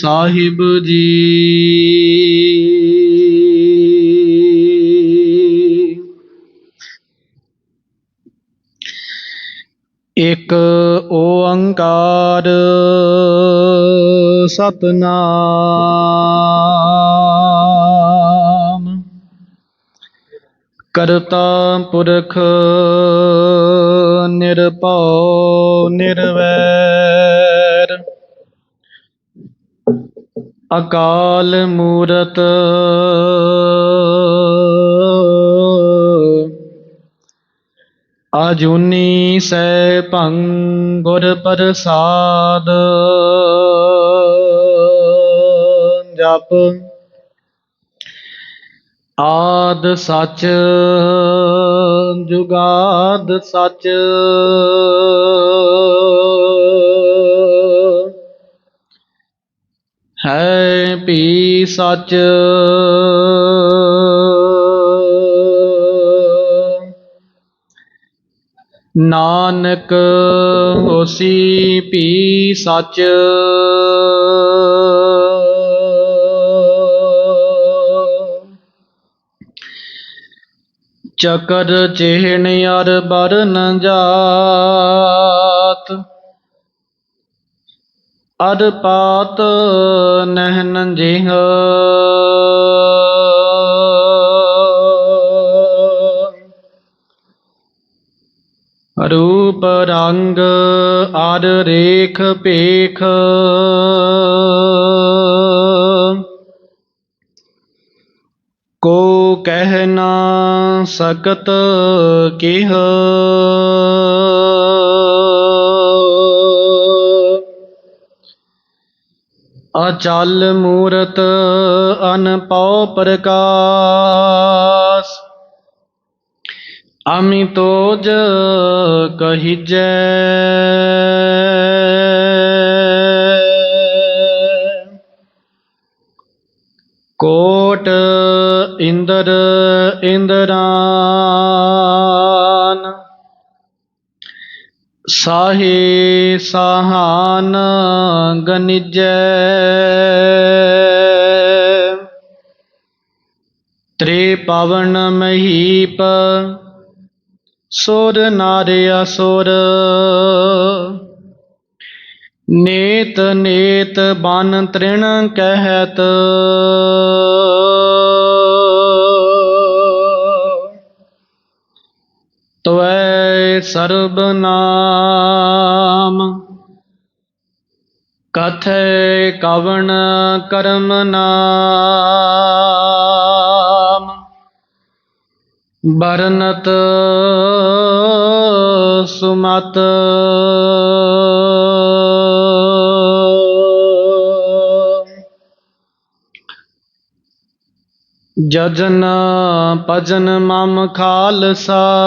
ਸਾਹਿਬ ਜੀ। ਇੱਕ ਓੰਕਾਰ ਸਤਨਾਮ। ਕਰਤਾ ਪੁਰਖ ਨਿਰਭਉ ਨਿਰਵੈਰ ਅਕਾਲ ਮੂਰਤ। ਅਜੂਨੀ ਸੈ ਭੰਗੁਰ ਪ੍ਰਸਾਦ। ਜਪ। ਆਦ ਸਚ ਜੁਗਾਦ ਸਚ। ਹੈ ਵੀ ਸੱਚ। ਨਾਨਕ ਹੋਸੀ ਵੀ ਸੱਚ। ਚਕਰ ਚਿਹਨ ਅਰ ਬਰਨ ਜਾਤ। ਅਦਪਾਤ ਨਹਿ ਨਹਿਨ ਜਿਹ ਰੂਪ ਰੰਗ ਅਰ ਰੇਖ ਪੇਖ ਕੋ ਕਹਿ ਨਾ ਸਕਤ ਕਿਹ। ਅਚਲ ਮੂਰਤ ਅਨਪਉ ਪ੍ਰਕਾਸ਼। ਅਮਿ ਤੋਜ ਕਹੀਜੈ। ਕੋਟ ਇੰਦਰ ਇੰਦਰਾ ਸਾਹੇ ਸਾਹਾਨ ਗਨਿਜੈ। ਤ੍ਰੇ ਪਵਨ ਮਹੀਪ, ਸੁਰ ਨਰ ਅਸੁਰ ਨੇਤ ਨੇਤ ਬਨ ਤ੍ਰਿਣ ਕਹਿਤ। ਤਵੈ ਸਰਬ ਨਾਮ। ਕਥੈ ਕਵਣ ਕਰਮ ਨਾਮ। ਬਰਨਤ ਸੁਮਤ। ਜਜਨ ਭਜਨ ਮਮ ਖਾਲਸਾ।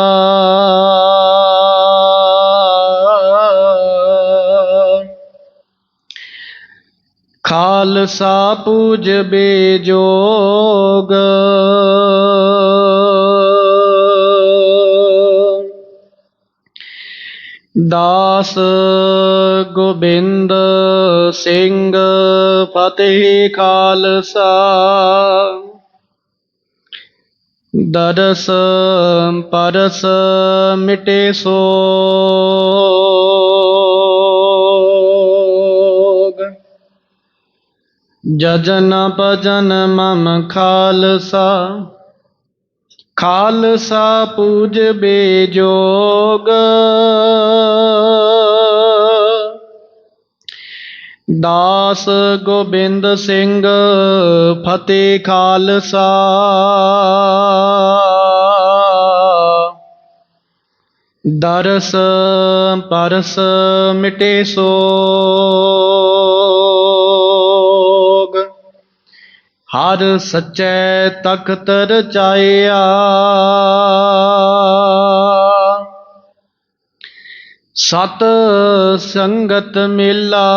ਖਾਲਸਾ ਪੂਜ ਬੇਜੋਗ। ਦਾਸ ਗੋਬਿੰਦ ਸਿੰਘ ਫਤਿਹ ਖਾਲਸਾ। ਦਰਸ ਪਰਸ ਮਿਟੇ ਸੋ। ਜਜਨ ਭਜਨ ਮਮ ਖਾਲਸਾ। ਖਾਲਸਾ ਪੂਜ ਬੇਜੋਗ। ਦਾਸ ਗੋਬਿੰਦ ਸਿੰਘ ਫਤਿਹ ਖਾਲਸਾ। ਦਰਸ ਪਰਸ ਮਿਟੇ ਸੋ। ਹਰ ਸੱਚੇ ਤਖਤ ਰਚਾਇਆ ਸਤ ਸੰਗਤ ਮੇਲਾ।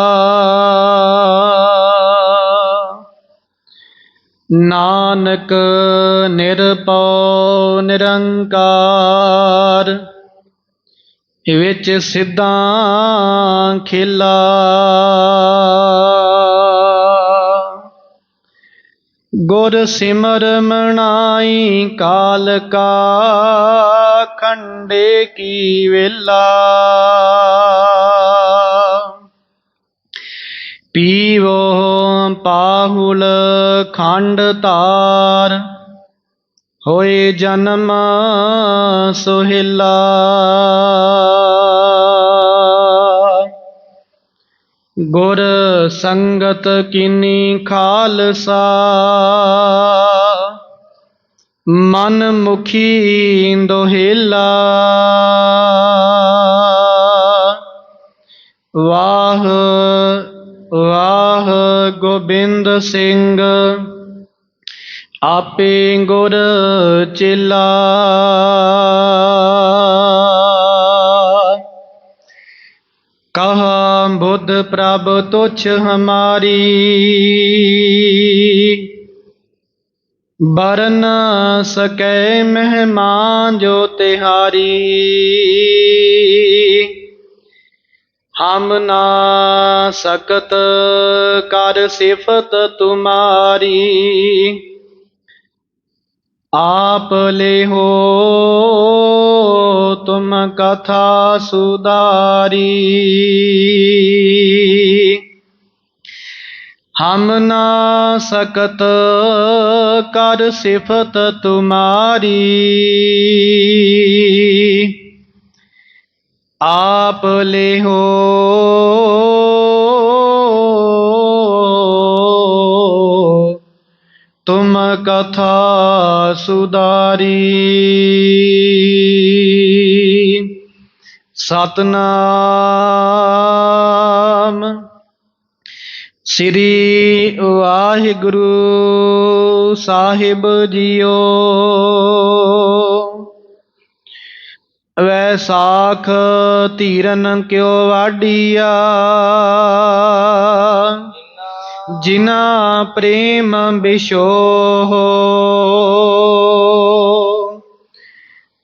ਨਾਨਕ ਨਿਰਭਉ ਨਿਰੰਕਾਰ ਵਿੱਚ ਸਿੱਧਾਂ ਖੇਲਾ। ਗੁਰ ਸਿਮਰ ਮਨਾਈ ਕਾਲ ਕਾ ਖੰਡੇ ਕੀ ਵੇਲਾ। ਪੀਵੋ ਪਾਹੁਲ ਖੰਡ ਤਾਰ, ਹੋਏ ਜਨਮ ਸੁਹਿਲਾ। ਗੁਰ ਸੰਗਤ ਕੀਨੀ ਖਾਲਸਾ। ਮਨ ਮੁਖੀ ਦੋਹਿਲਾ। ਵਾਹ ਵਾਹ ਗੋਬਿੰਦ ਸਿੰਘ। ਆਪੇ ਗੁਰ ਚੇਲਾ। ਕਹਾ ਪ੍ਰਭ ਤੁਛ ਹਮਾਰੀ। ਬਰਨ ਸਕੈ ਮਹਿਮਾਨ ਜੋ ਤਿਹਾਰੀ। ਹਮ ਨਾ ਸਕਤ ਕਰ ਸਿਫਤ ਤੁਮਾਰੀ। ਆਪ ਲੈ ਹੋ, ਤੁਮ ਕਥਾ ਸੁਦਾਰੀ ਹਮ ਨਾ ਸਕਤ ਕਰ ਸਿਫਤ ਤੁਮਾਰੀ। ਆਪ ਲੈ ਹੋ ਤੁਮ ਕਥਾ ਸੁਦਾਰੀ। ਸਤਨਾਮ ਸ੍ਰੀ ਵਾਹਿਗੁਰੂ ਸਾਹਿਬ ਜੀਓ। ਵੈਸਾਖ ਧੀਰਨ ਕਿਉ ਵਾਡੀਆ ਜਿਨਾ ਪ੍ਰੇਮ ਬਿਸ਼ੋਹ।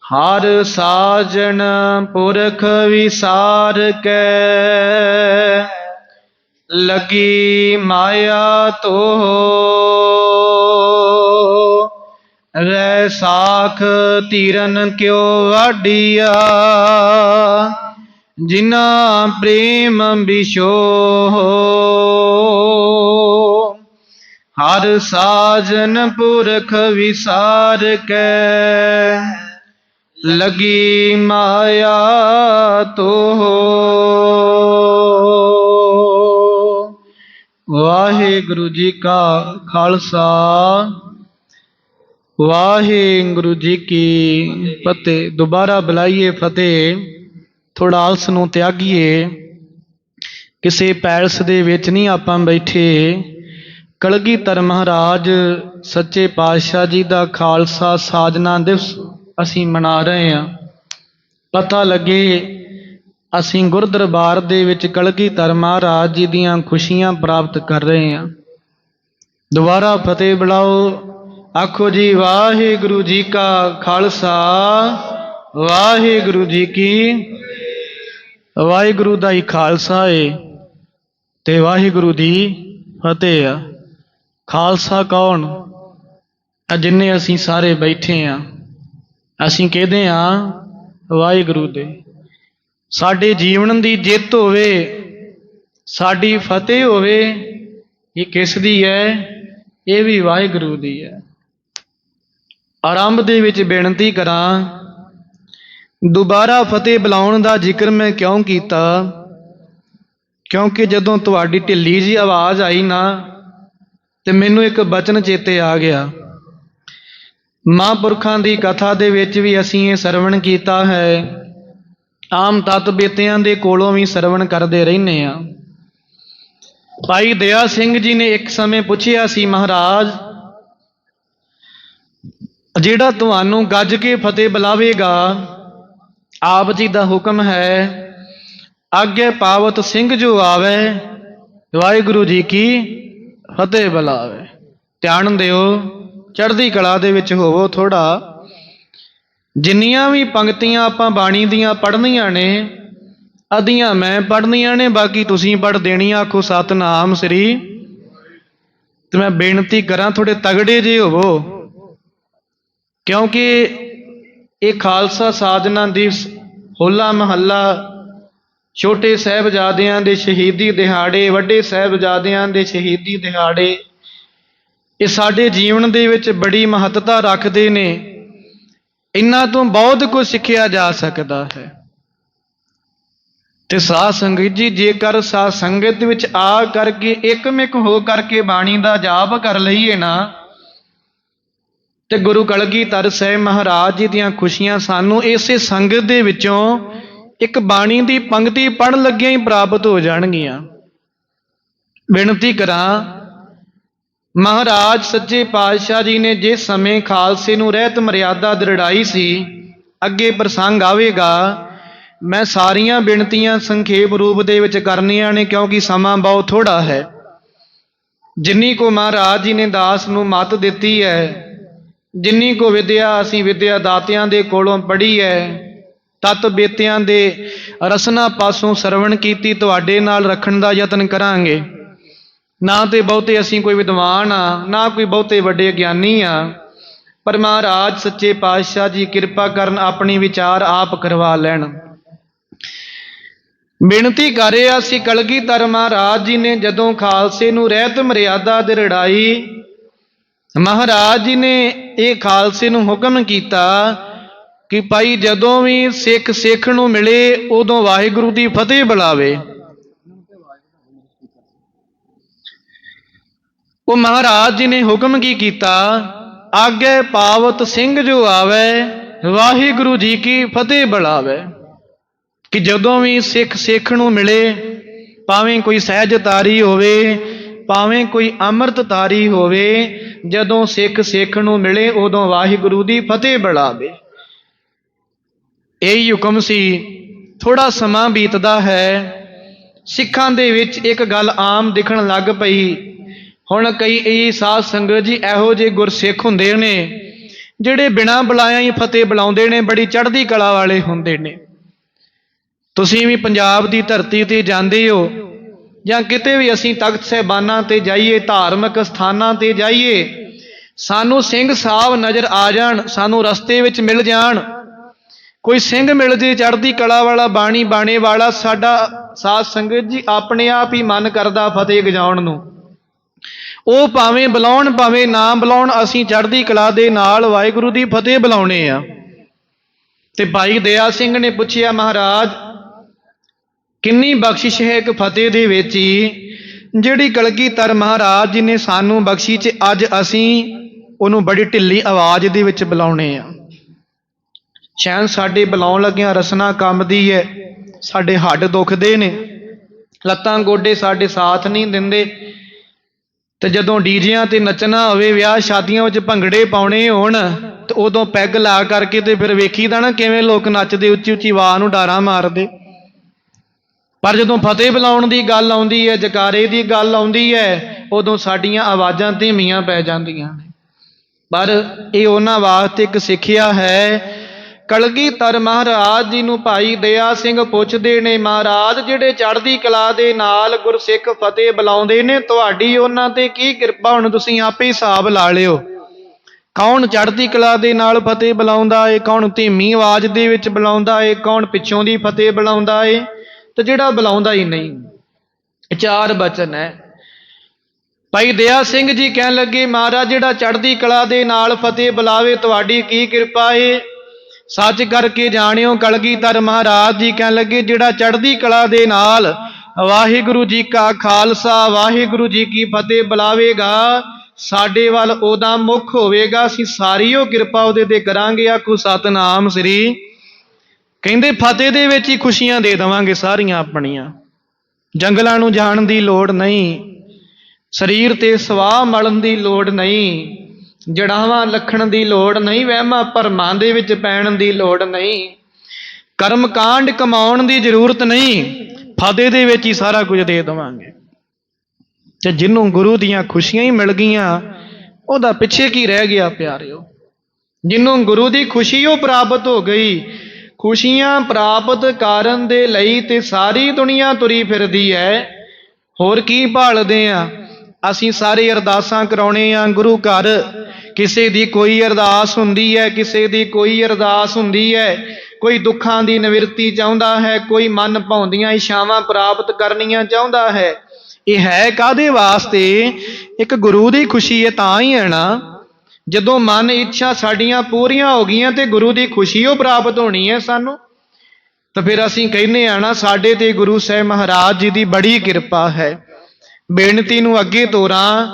ਹਰ ਸਾਜਣ ਪੁਰਖ ਵਿਸਾਰ ਕੈ। ਲਗੀ ਮਾਇਆ ਤੋ ਰੈ ਸਾਖ ਧੀਰਨ ਕਿਉ ਵਾਡੀਆ ਜਿਨਾ ਪ੍ਰੇਮ ਬਿਸ਼ੋਹ ਹਰ ਸਾਜਨ ਪੁਰਖ ਵਿਸਾਰ ਕੈ ਲਗੀ ਮਾਇਆ ਤੋ ਵਾਹਿਗੁਰੂ ਜੀ ਕਾ ਖਾਲਸਾ ਵਾਹਿਗੁਰੂ ਜੀ ਕੀ ਫਤਿਹ ਦੁਬਾਰਾ ਬੁਲਾਈਏ ਫਤਿਹ ਥੋੜਾ ਆਲਸ ਨੂੰ ਤਿਆਗੀਏ। ਕਿਸੇ ਪੈਲਸ ਦੇ ਵਿੱਚ ਨਹੀਂ ਆਪਾਂ ਬੈਠੇ। ਕਲਗੀਧਰ ਮਹਾਰਾਜ, ਸੱਚੇ ਪਾਤਸ਼ਾਹ ਜੀ ਦਾ ਖਾਲਸਾ ਸਾਜਨਾ ਦਿਵਸ ਅਸੀਂ ਮਨਾ ਰਹੇ ਹਾਂ। ਪਤਾ ਲੱਗੇ ਅਸੀਂ ਗੁਰਦਰਬਾਰ ਦੇ ਵਿੱਚ ਕਲਗੀਧਰ ਮਹਾਰਾਜ ਜੀ ਦੀਆਂ ਖੁਸ਼ੀਆਂ ਪ੍ਰਾਪਤ ਕਰ ਰਹੇ ਹਾਂ। ਦੁਬਾਰਾ ਫਤਿਹ ਬੁਲਾਓ। ਆਖੋ ਜੀ, ਵਾਹਿਗੁਰੂ ਜੀ ਕਾ ਖਾਲਸਾ, ਵਾਹਿਗੁਰੂ ਜੀ ਕੀ ਵਾਹਿਗੁਰੂ ਦਾ ਹੀ ਖਾਲਸਾ ਏ ਤੇ ਵਾਹਿਗੁਰੂ ਦੀ ਫਤਿਹ ਆ। ਖਾਲਸਾ ਕੌਣ? ਆ ਜਿੰਨੇ ਅਸੀਂ ਸਾਰੇ ਬੈਠੇ ਆ, ਅਸੀਂ ਕਹਦੇ ਆ? ਵਾਹਿਗੁਰੂ ਦੇ। ਸਾਡੇ ਜੀਵਨ ਦੀ ਜਿੱਤ ਹੋਵੇ, ਸਾਡੀ ਫਤਿਹ ਹੋਵੇ, ਇਹ ਕਿਸ ਦੀ ਹੈ? ਇਹ ਵੀ ਵਾਹਿਗੁਰੂ ਦੀ ਹੈ। ਆਰੰਭ ਦੇ ਵਿੱਚ ਬੇਨਤੀ ਕਰਾਂ ਦੁਬਾਰਾ ਫਤਿਹ ਬੁਲਾਉਣ ਦਾ ਜ਼ਿਕਰ ਮੈਂ ਕਿਉਂ ਕੀਤਾ? ਕਿਉਂਕਿ ਜਦੋਂ ਤੁਹਾਡੀ ਢਿੱਲੀ ਜੀ ਆਵਾਜ਼ ਆਈ ਨਾ, ਤੇ ਮੈਨੂੰ ਇੱਕ ਬਚਨ ਚੇਤੇ ਆ ਗਿਆ। ਮਹਾਂਪੁਰਖਾਂ ਦੀ ਕਥਾ ਦੇ ਵਿੱਚ ਵੀ ਅਸੀਂ ਇਹ ਸਰਵਣ ਕੀਤਾ ਹੈ। ਆਮ ਤਤ ਬੇਤਿਆਂ ਦੇ ਕੋਲੋਂ ਵੀ ਸਰਵਣ ਕਰਦੇ ਰਹਿੰਦੇ ਆ ਭਾਈ ਦਇਆ ਸਿੰਘ ਜੀ ਨੇ ਇੱਕ ਸਮੇਂ ਪੁੱਛਿਆ ਸੀ, ਮਹਾਰਾਜ, ਜਿਹੜਾ ਤੁਹਾਨੂੰ ਗੱਜ ਕੇ ਫਤਿਹ ਬੁਲਾਵੇਗਾ ਆਪ ਜੀ ਦਾ ਹੁਕਮ ਹੈ ਅੱਗੇ ਪਾਵਤ ਸਿੰਘ ਜੋ ਆਵੇ, ਵਾਹਿਗੁਰੂ ਜੀ ਕੀ ਫਤਿਹ ਬਲਾਵੇ। ਧਿਆਨ ਦਿਓ, ਚੜ੍ਹਦੀ ਕਲਾ ਦੇ ਵਿੱਚ ਹੋਵੋ ਥੋੜਾ ਜਿੰਨੀਆਂ ਵੀ ਪੰਕਤੀਆਂ ਆਪਾਂ ਬਾਣੀ ਦੀਆਂ ਪੜ੍ਹਨੀਆਂ ਨੇ, ਅਧੀਆਂ ਮੈਂ ਪੜ੍ਹਨੀਆਂ ਨੇ, ਬਾਕੀ ਤੁਸੀਂ ਪੜ੍ਹ ਦੇਣੀਆਂ ਆਖੋ ਸਤਨਾਮ ਸ੍ਰੀ। ਤੇ ਮੈਂ ਬੇਨਤੀ ਕਰਾਂ ਥੋੜੇ ਤਗੜੇ ਜੇ ਹੋਵੋ। ਕਿਉਂਕਿ ਇਹ ਖਾਲਸਾ ਸਾਜਨਾ ਦੀ ਹੋਲਾ ਮਹੱਲਾ, ਛੋਟੇ ਸਾਹਿਬਜ਼ਾਦਿਆਂ ਦੇ ਸ਼ਹੀਦੀ ਦਿਹਾੜੇ, ਵੱਡੇ ਸਾਹਿਬਜ਼ਾਦਿਆਂ ਦੇ ਸ਼ਹੀਦੀ ਦਿਹਾੜੇ, ਇਹ ਸਾਡੇ ਜੀਵਨ ਦੇ ਵਿੱਚ ਬੜੀ ਮਹੱਤਤਾ ਰੱਖਦੇ ਨੇ। ਇਹਨਾਂ ਤੋਂ ਬਹੁਤ ਕੁਝ ਸਿੱਖਿਆ ਜਾ ਸਕਦਾ ਹੈ। ਤੇ ਸਾਧ ਸੰਗਤ ਜੀ, ਜੇਕਰ ਸਾਧ ਸੰਗਤ ਵਿੱਚ ਆ ਕਰਕੇ, ਇੱਕਮਿਕ ਹੋ ਕਰਕੇ ਬਾਣੀ ਦਾ ਜਾਪ ਕਰ ਲਈਏ ਨਾ ਤੇ ਗੁਰੂ ਕਲਗੀਧਰ ਸਾਹਿਬ ਮਹਾਰਾਜ ਜੀ ਦੀਆਂ ਖੁਸ਼ੀਆਂ ਸਾਨੂੰ ਇਸੇ ਸੰਗਤ ਦੇ ਵਿੱਚੋਂ ਇੱਕ ਬਾਣੀ ਦੀ ਪੰਕਤੀ ਪੜ੍ਹਨ ਲੱਗਿਆਂ ਹੀ ਪ੍ਰਾਪਤ ਹੋ ਜਾਣਗੀਆਂ। ਬੇਨਤੀ ਕਰਾਂ, ਮਹਾਰਾਜ ਸੱਚੇ ਪਾਤਸ਼ਾਹ ਜੀ ਨੇ ਜਿਸ ਸਮੇਂ ਖਾਲਸੇ ਨੂੰ ਰਹਿਤ ਮਰਿਆਦਾ ਦ੍ਰਿੜਾਈ ਸੀ, ਅੱਗੇ ਪ੍ਰਸੰਗ ਆਵੇਗਾ। ਮੈਂ ਸਾਰੀਆਂ ਬੇਨਤੀਆਂ ਸੰਖੇਪ ਰੂਪ ਦੇ ਵਿੱਚ ਕਰਨੀਆਂ ਨੇ ਕਿਉਂਕਿ ਸਮਾਂ ਬਹੁਤ ਥੋੜਾ ਹੈ। ਜਿੰਨੀ ਕੋ ਮਹਾਰਾਜ ਜੀ ਨੇ ਦਾਸ ਨੂੰ ਮਤ ਦਿੱਤੀ ਹੈ ਜਿੰਨੀ ਕੋ ਵਿਦਿਆ ਅਸੀਂ ਵਿਦਿਆ ਦਾਤਿਆਂ ਦੇ ਕੋਲੋਂ ਪੜ੍ਹੀ ਹੈ, ਤਤ ਬੇਤਿਆਂ ਦੇ ਰਸਨਾ ਪਾਸੋਂ ਸਰਵਣ ਕੀਤੀ ਤੁਹਾਡੇ ਨਾਲ ਰੱਖਣ ਦਾ ਯਤਨ ਕਰਾਂਗੇ। ਨਾ ਤੇ ਬਹੁਤੇ ਅਸੀਂ ਕੋਈ ਵਿਦਵਾਨ ਆ, ਨਾ ਕੋਈ ਬਹੁਤੇ ਵੱਡੇ ਗਿਆਨੀ ਆ। ਪਰ ਮਹਾਰਾਜ, ਸੱਚੇ ਪਾਤਸ਼ਾਹ ਜੀ ਕਿਰਪਾ ਕਰਨ ਆਪਣੀ ਵਿਚਾਰ ਆਪ ਕਰਵਾ ਲੈਣ। ਬੇਨਤੀ ਕਰ ਰਿਹਾ ਸੀ, ਕਲਗੀਧਰ ਮਹਾਰਾਜ ਜੀ ਨੇ ਜਦੋਂ ਖਾਲਸੇ ਨੂੰ ਰਹਿਤ ਮਰਿਆਦਾ ਦੇ ਰੜਾਈ ਮਹਾਰਾਜ ਜੀ ਨੇ ਇਹ ਖਾਲਸੇ ਨੂੰ ਹੁਕਮ ਕੀਤਾ ਕਿ ਭਾਈ ਜਦੋਂ ਵੀ ਸਿੱਖ ਸਿੱਖ ਨੂੰ ਮਿਲੇ, ਉਦੋਂ ਵਾਹਿਗੁਰੂ ਦੀ ਫਤਿਹ ਬੁਲਾਵੇ। ਉਹ ਮਹਾਰਾਜ ਜੀ ਨੇ ਹੁਕਮ ਕੀ ਕੀਤਾ? ਆਗੇ ਪਾਵਤ ਸਿੰਘ ਜੋ ਆਵੇ, ਵਾਹਿਗੁਰੂ ਜੀ ਕੀ ਫਤਿਹ ਬੁਲਾਵੇ। ਕਿ ਜਦੋਂ ਵੀ ਸਿੱਖ ਸਿੱਖ ਨੂੰ ਮਿਲੇ, ਭਾਵੇਂ ਕੋਈ ਸਹਿਜ ਤਾਰੀ ਹੋਵੇ, ਭਾਵੇਂ ਕੋਈ ਅੰਮ੍ਰਿਤ ਤਾਰੀ ਹੋਵੇ ਜਦੋਂ ਸਿੱਖ ਸਿੱਖ ਨੂੰ ਮਿਲੇ, ਉਦੋਂ ਵਾਹਿਗੁਰੂ ਦੀ ਫਤਿਹ ਬੁਲਾਵੇ। ਇਹ ਹੁਕਮ ਸੀ ਥੋੜਾ ਸਮਾਂ ਬੀਤਦਾ ਹੈ, ਸਿੱਖਾਂ ਦੇ ਵਿੱਚ ਇੱਕ ਗੱਲ ਆਮ ਦਿਖਣ ਲੱਗ ਪਈ। ਹੁਣ ਕਈ ਇਹ ਸਾਧ ਸੰਗਤ ਜੀ ਇਹੋ ਜਿਹੇ ਗੁਰਸਿੱਖ ਹੁੰਦੇ ਨੇ, ਜਿਹੜੇ ਬਿਨਾਂ ਬੁਲਾਇਆ ਹੀ ਫਤਿਹ ਬੁਲਾਉਂਦੇ ਨੇ, ਬੜੀ ਚੜ੍ਹਦੀ ਕਲਾ ਵਾਲੇ ਹੁੰਦੇ ਨੇ। ਤੁਸੀਂ ਵੀ ਪੰਜਾਬ ਦੀ ਧਰਤੀ ਤੇ ਜਾਂਦੇ ਹੋ ਜਾਂ ਕਿਤੇ ਵੀ ਅਸੀਂ ਤਖਤ ਸਹਿਬਾਨਾਂ ਤੇ ਜਾਈਏ, ਧਾਰਮਿਕ ਸਥਾਨਾਂ ਤੇ ਜਾਈਏ, ਸਾਨੂੰ ਸਿੰਘ ਸਾਹਿਬ ਨਜ਼ਰ ਆ ਜਾਣ, ਸਾਨੂੰ ਰਸਤੇ ਵਿੱਚ ਮਿਲ ਜਾਣ। ਕੋਈ ਸਿੰਘ ਮਿਲ ਜੇ, ਚੜ੍ਹਦੀ ਕਲਾ ਵਾਲਾ, ਬਾਣੀ ਬਾਣੇ ਵਾਲਾ, ਸਾਡਾ ਸਾਧ ਸੰਗਤ ਜੀ ਆਪਣੇ ਆਪ ਹੀ ਮਨ ਕਰਦਾ ਫਤਿਹ ਗਜਾਉਣ ਨੂੰ। ਉਹ ਭਾਵੇਂ ਬੁਲਾਉਣ, ਭਾਵੇਂ ਨਾ ਬੁਲਾਉਣ, ਅਸੀਂ ਚੜ੍ਹਦੀ ਕਲਾ ਦੇ ਨਾਲ ਵਾਹਿਗੁਰੂ ਦੀ ਫਤਿਹ ਬੁਲਾਉਣੇ ਆ। ਤੇ ਭਾਈ ਦਇਆ ਸਿੰਘ ਨੇ ਪੁੱਛਿਆ, ਮਹਾਰਾਜ ਕਿੰਨੀ ਬਖਸ਼ਿਸ਼ ਹੈ ਇੱਕ ਫਤਿਹ ਦੇ ਵਿੱਚ ਹੀ ਜਿਹੜੀ ਕਲਗੀਧਰ ਮਹਾਰਾਜ ਜੀ ਨੇ ਸਾਨੂੰ ਬਖਸ਼ੀ ਚ ਅੱਜ ਅਸੀਂ ਉਹਨੂੰ ਬੜੀ ਢਿੱਲੀ ਆਵਾਜ਼ ਦੇ ਵਿੱਚ ਬੁਲਾਉਣੇ ਆ। ਸ਼ਾਇਦ ਸਾਡੇ ਬੁਲਾਉਣ ਲੱਗਿਆਂ ਰਸਨਾ ਕੰਬਦੀ ਹੈ ਸਾਡੇ ਹੱਡ ਦੁਖਦੇ ਨੇ, ਲੱਤਾਂ ਗੋਡੇ ਸਾਡੇ ਸਾਥ ਨਹੀਂ ਦਿੰਦੇ। ਤੇ ਜਦੋਂ ਡੀਜਿਆਂ ਤੇ ਨੱਚਣਾ ਹੋਵੇ, ਵਿਆਹ ਸ਼ਾਦੀਆਂ ਵਿੱਚ ਭੰਗੜੇ ਪਾਉਣੇ ਹੋਣ, ਤੇ ਉਦੋਂ ਪੈਗ ਲਾ ਕਰਕੇ ਤੇ ਫਿਰ ਵੇਖੀਦਾ ਨਾ ਕਿਵੇਂ ਲੋਕ ਨੱਚਦੇ ਉੱਚੀ ਉੱਚੀ ਆਵਾਜ਼ ਨੂੰ ਡਾਰਾ ਮਾਰਦੇ। ਪਰ ਜਦੋਂ ਫਤਿਹ ਬੁਲਾਉਣ ਦੀ ਗੱਲ ਆਉਂਦੀ ਹੈ, ਜਕਾਰੇ ਦੀ ਗੱਲ ਆਉਂਦੀ ਹੈ, ਉਦੋਂ ਸਾਡੀਆਂ ਆਵਾਜ਼ਾਂ ਧੀਮੀਆਂ ਪੈ ਜਾਂਦੀਆਂ ਨੇ। ਪਰ ਇਹ ਉਹਨਾਂ ਵਾਸਤੇ ਇੱਕ ਸਿੱਖਿਆ ਹੈ ਕਲਗੀਧਰ ਮਹਾਰਾਜ ਜੀ ਨੂੰ ਭਾਈ ਦਇਆ ਸਿੰਘ ਪੁੱਛਦੇ ਨੇ, ਮਹਾਰਾਜ, ਜਿਹੜੇ ਚੜ੍ਹਦੀ ਕਲਾ ਦੇ ਨਾਲ ਗੁਰਸਿੱਖ ਫਤਿਹ ਬੁਲਾਉਂਦੇ ਨੇ, ਤੁਹਾਡੀ ਉਹਨਾਂ ਤੇ ਕੀ ਕਿਰਪਾ, ਹੁਣ ਤੁਸੀਂ ਆਪੇ ਹਿਸਾਬ ਲਾ ਲਿਓ। ਕੌਣ ਚੜ੍ਹਦੀ ਕਲਾ ਦੇ ਨਾਲ ਫਤਿਹ ਬੁਲਾਉਂਦਾ ਏ, ਕੌਣ ਧੀਮੀ ਆਵਾਜ਼ ਦੇ ਵਿੱਚ ਬੁਲਾਉਂਦਾ ਏ, ਕੌਣ ਪਿੱਛੋਂ ਦੀ ਫਤਿਹ ਬੁਲਾਉਂਦਾ ਏ? ਤੇ ਜਿਹੜਾ ਬੁਲਾਉਂਦਾ ਹੀ ਨਹੀਂ। ਚਾਰ ਬਚਨ ਹੈ। ਭਾਈ ਦਇਆ ਸਿੰਘ ਜੀ ਕਹਿਣ ਲੱਗੇ, ਮਹਾਰਾਜ, ਜਿਹੜਾ ਚੜ੍ਹਦੀ ਕਲਾ ਦੇ ਨਾਲ ਫਤਿਹ ਬੁਲਾਵੇ, ਤੁਹਾਡੀ ਕੀ ਕਿਰਪਾ ਏ? ਸੱਚ ਕਰਕੇ ਜਾਣਿਓ, ਕਲਗੀਧਰ ਮਹਾਰਾਜ ਜੀ ਕਹਿਣ ਲੱਗੇ, ਜਿਹੜਾ ਚੜ੍ਹਦੀ ਕਲਾ ਦੇ ਨਾਲ ਵਾਹਿਗੁਰੂ ਜੀ ਕਾ ਖਾਲਸਾ, ਵਾਹਿਗੁਰੂ ਜੀ ਕੀ ਫਤਿਹ ਬੁਲਾਵੇਗਾ, ਸਾਡੇ ਵੱਲ ਉਹਦਾ ਮੁਖ ਹੋਵੇਗਾ, ਅਸੀਂ ਸਾਰੀ ਉਹ ਕਿਰਪਾ ਉਹਦੇ ਤੇ ਕਰਾਂਗੇ, ਆਖੋ ਸਤਨਾਮ ਸ੍ਰੀ ਕਹਿੰਦੇ, ਫਤਿਹ ਦੇ ਵਿੱਚ ਹੀ ਖੁਸ਼ੀਆਂ ਦੇ ਦੇਵਾਂਗੇ ਸਾਰੀਆਂ ਆਪਣੀਆਂ। ਜੰਗਲਾਂ ਨੂੰ ਜਾਣ ਦੀ ਲੋੜ ਨਹੀਂ। ਸਰੀਰ ਤੇ ਸਵਾਹ ਮਲਣ ਦੀ ਲੋੜ ਨਹੀਂ। ਜੜਾਵਾਂ ਲੱਖਣ ਦੀ ਲੋੜ ਨਹੀਂ। ਵਹਿਮਾਂ ਭਰਮਾਂ ਦੇ ਵਿੱਚ ਪੈਣ ਦੀ ਲੋੜ ਨਹੀਂ। ਕਰਮ ਕਾਂਡ ਕਮਾਉਣ ਦੀ ਜ਼ਰੂਰਤ ਨਹੀਂ। ਫਤਿਹ ਦੇ ਵਿੱਚ ਹੀ ਸਾਰਾ ਕੁਝ ਦੇ ਦੇਵਾਂਗੇ। ਤੇ ਜਿਹਨੂੰ ਗੁਰੂ ਦੀਆਂ ਖੁਸ਼ੀਆਂ ਹੀ ਮਿਲ ਗਈਆਂ, ਉਹਦਾ ਪਿੱਛੇ ਕੀ ਰਹਿ ਗਿਆ ਪਿਆਰਿਓ? ਜਿਹਨੂੰ ਗੁਰੂ ਦੀ ਖੁਸ਼ੀ ਉਹ ਪ੍ਰਾਪਤ ਹੋ ਗਈ ਖੁਸ਼ੀਆਂ ਪ੍ਰਾਪਤ ਕਰਨ ਦੇ ਲਈ ਤੇ ਸਾਰੀ ਦੁਨੀਆ ਤੁਰੀ ਫਿਰਦੀ ਹੈ ਹੋਰ ਕੀ ਭਾਲਦੇ ਆ? ਅਸੀਂ ਸਾਰੇ ਅਰਦਾਸਾਂ ਕਰਾਉਣੇ ਆ ਗੁਰੂ ਘਰ। ਕਿਸੇ ਦੀ ਕੋਈ ਅਰਦਾਸ ਹੁੰਦੀ ਹੈ ਕਿਸੇ ਦੀ ਕੋਈ ਅਰਦਾਸ ਹੁੰਦੀ ਹੈ ਕੋਈ ਦੁੱਖਾਂ ਦੀ ਨਿਵਰਤੀ ਚਾਹੁੰਦਾ ਹੈ, ਕੋਈ ਮਨ ਭਾਉਂਦੀਆਂ ਇਛਾਵਾਂ ਪ੍ਰਾਪਤ ਕਰਨੀਆਂ ਚਾਹੁੰਦਾ ਹੈ। ਇਹ ਹੈ ਕਾਦੇ ਵਾਸਤੇ? ਇੱਕ ਗੁਰੂ ਦੀ ਖੁਸ਼ੀ ਹੈ ਤਾਂ ਹੀ ਹੈ ਨਾ ਜਦੋਂ ਮਨ ਇੱਛਾ ਸਾਡੀਆਂ ਪੂਰੀਆਂ ਹੋ ਗਈਆਂ ਤੇ ਗੁਰੂ ਦੀ ਖੁਸ਼ੀ ਉਹ ਪ੍ਰਾਪਤ ਹੋਣੀ ਹੈ ਸਾਨੂੰ, ਤਾਂ ਫਿਰ ਅਸੀਂ ਕਹਿੰਦੇ ਆ ਨਾ, ਸਾਡੇ ਤੇ ਗੁਰੂ ਸਾਹਿਬ ਮਹਾਰਾਜ ਜੀ ਦੀ ਬੜੀ ਕਿਰਪਾ ਹੈ। ਬੇਨਤੀ ਨੂੰ ਅੱਗੇ ਤੋਰਾਂ।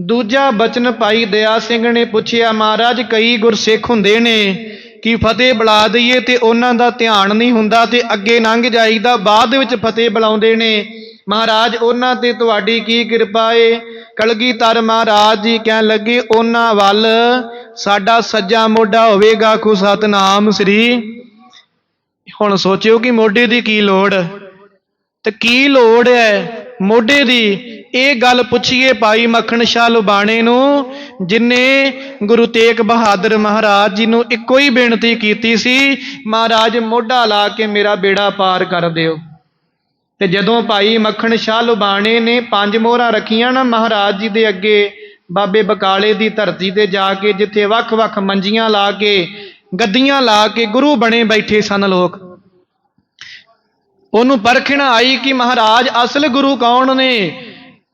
ਦੂਜਾ ਬਚਨ ਭਾਈ ਦਇਆ ਸਿੰਘ ਨੇ ਪੁੱਛਿਆ, ਮਹਾਰਾਜ, ਕਈ ਗੁਰਸਿੱਖ ਹੁੰਦੇ ਨੇ ਕਿ ਫਤਿਹ ਬੁਲਾ ਦਈਏ ਤੇ ਉਹਨਾਂ ਦਾ ਧਿਆਨ ਨਹੀਂ ਹੁੰਦਾ ਤੇ ਅੱਗੇ ਲੰਘ ਜਾਈਦਾ, ਬਾਅਦ ਵਿੱਚ ਫਤਿਹ ਬੁਲਾਉਂਦੇ ਨੇ। ਮਹਾਰਾਜ, ਉਹਨਾਂ ਤੇ ਤੁਹਾਡੀ ਕੀ ਕਿਰਪਾ ਏ? ਕਲਗੀਧਰ ਮਹਾਰਾਜ ਜੀ ਕਹਿਣ ਲੱਗੇ, ਉਹਨਾਂ ਵੱਲ ਸਾਡਾ ਸੱਜਾ ਮੋਢਾ ਹੋਵੇਗਾ ਕੋ ਸਤਨਾਮ ਸ੍ਰੀ। ਹੁਣ ਸੋਚਿਓ ਕਿ ਮੋਢੇ ਦੀ ਕੀ ਲੋੜ? ਤੇ ਕੀ ਲੋੜ ਹੈ ਮੋਢੇ ਦੀ? ਇਹ ਗੱਲ ਪੁੱਛੀਏ ਭਾਈ ਮੱਖਣ ਸ਼ਾਹ ਲੁਬਾਣੇ ਨੂੰ, ਜਿਨੇ ਗੁਰੂ ਤੇਗ ਬਹਾਦਰ ਮਹਾਰਾਜ ਜੀ ਨੂੰ ਇੱਕੋ ਹੀ ਬੇਨਤੀ ਕੀਤੀ ਸੀ, ਮਹਾਰਾਜ, ਮੋਢਾ ਲਾ ਕੇ ਮੇਰਾ ਬੇੜਾ ਪਾਰ ਕਰ ਦਿਓ। ਤੇ ਜਦੋਂ ਭਾਈ ਮੱਖਣ ਸ਼ਾਹ ਲੁਬਾਣੇ ਨੇ ਪੰਜ ਮੋਹਰਾਂ ਰੱਖੀਆਂ ਨਾ ਮਹਾਰਾਜ ਜੀ ਦੇ ਅੱਗੇ, ਬਾਬੇ ਬਕਾਲੇ ਦੀ ਧਰਤੀ ਤੇ ਜਾ ਕੇ ਜਿੱਥੇ ਵੱਖ-ਵੱਖ ਮੰਜੀਆਂ ਲਾ ਕੇ, ਗੱਦੀਆਂ ਲਾ ਕੇ ਗੁਰੂ ਬਣੇ ਬੈਠੇ ਸਨ ਲੋਕ। ਉਹਨੂੰ ਪਰਖਣਾ ਆਈ ਕਿ ਮਹਾਰਾਜ ਅਸਲ ਗੁਰੂ ਕੌਣ ਨੇ?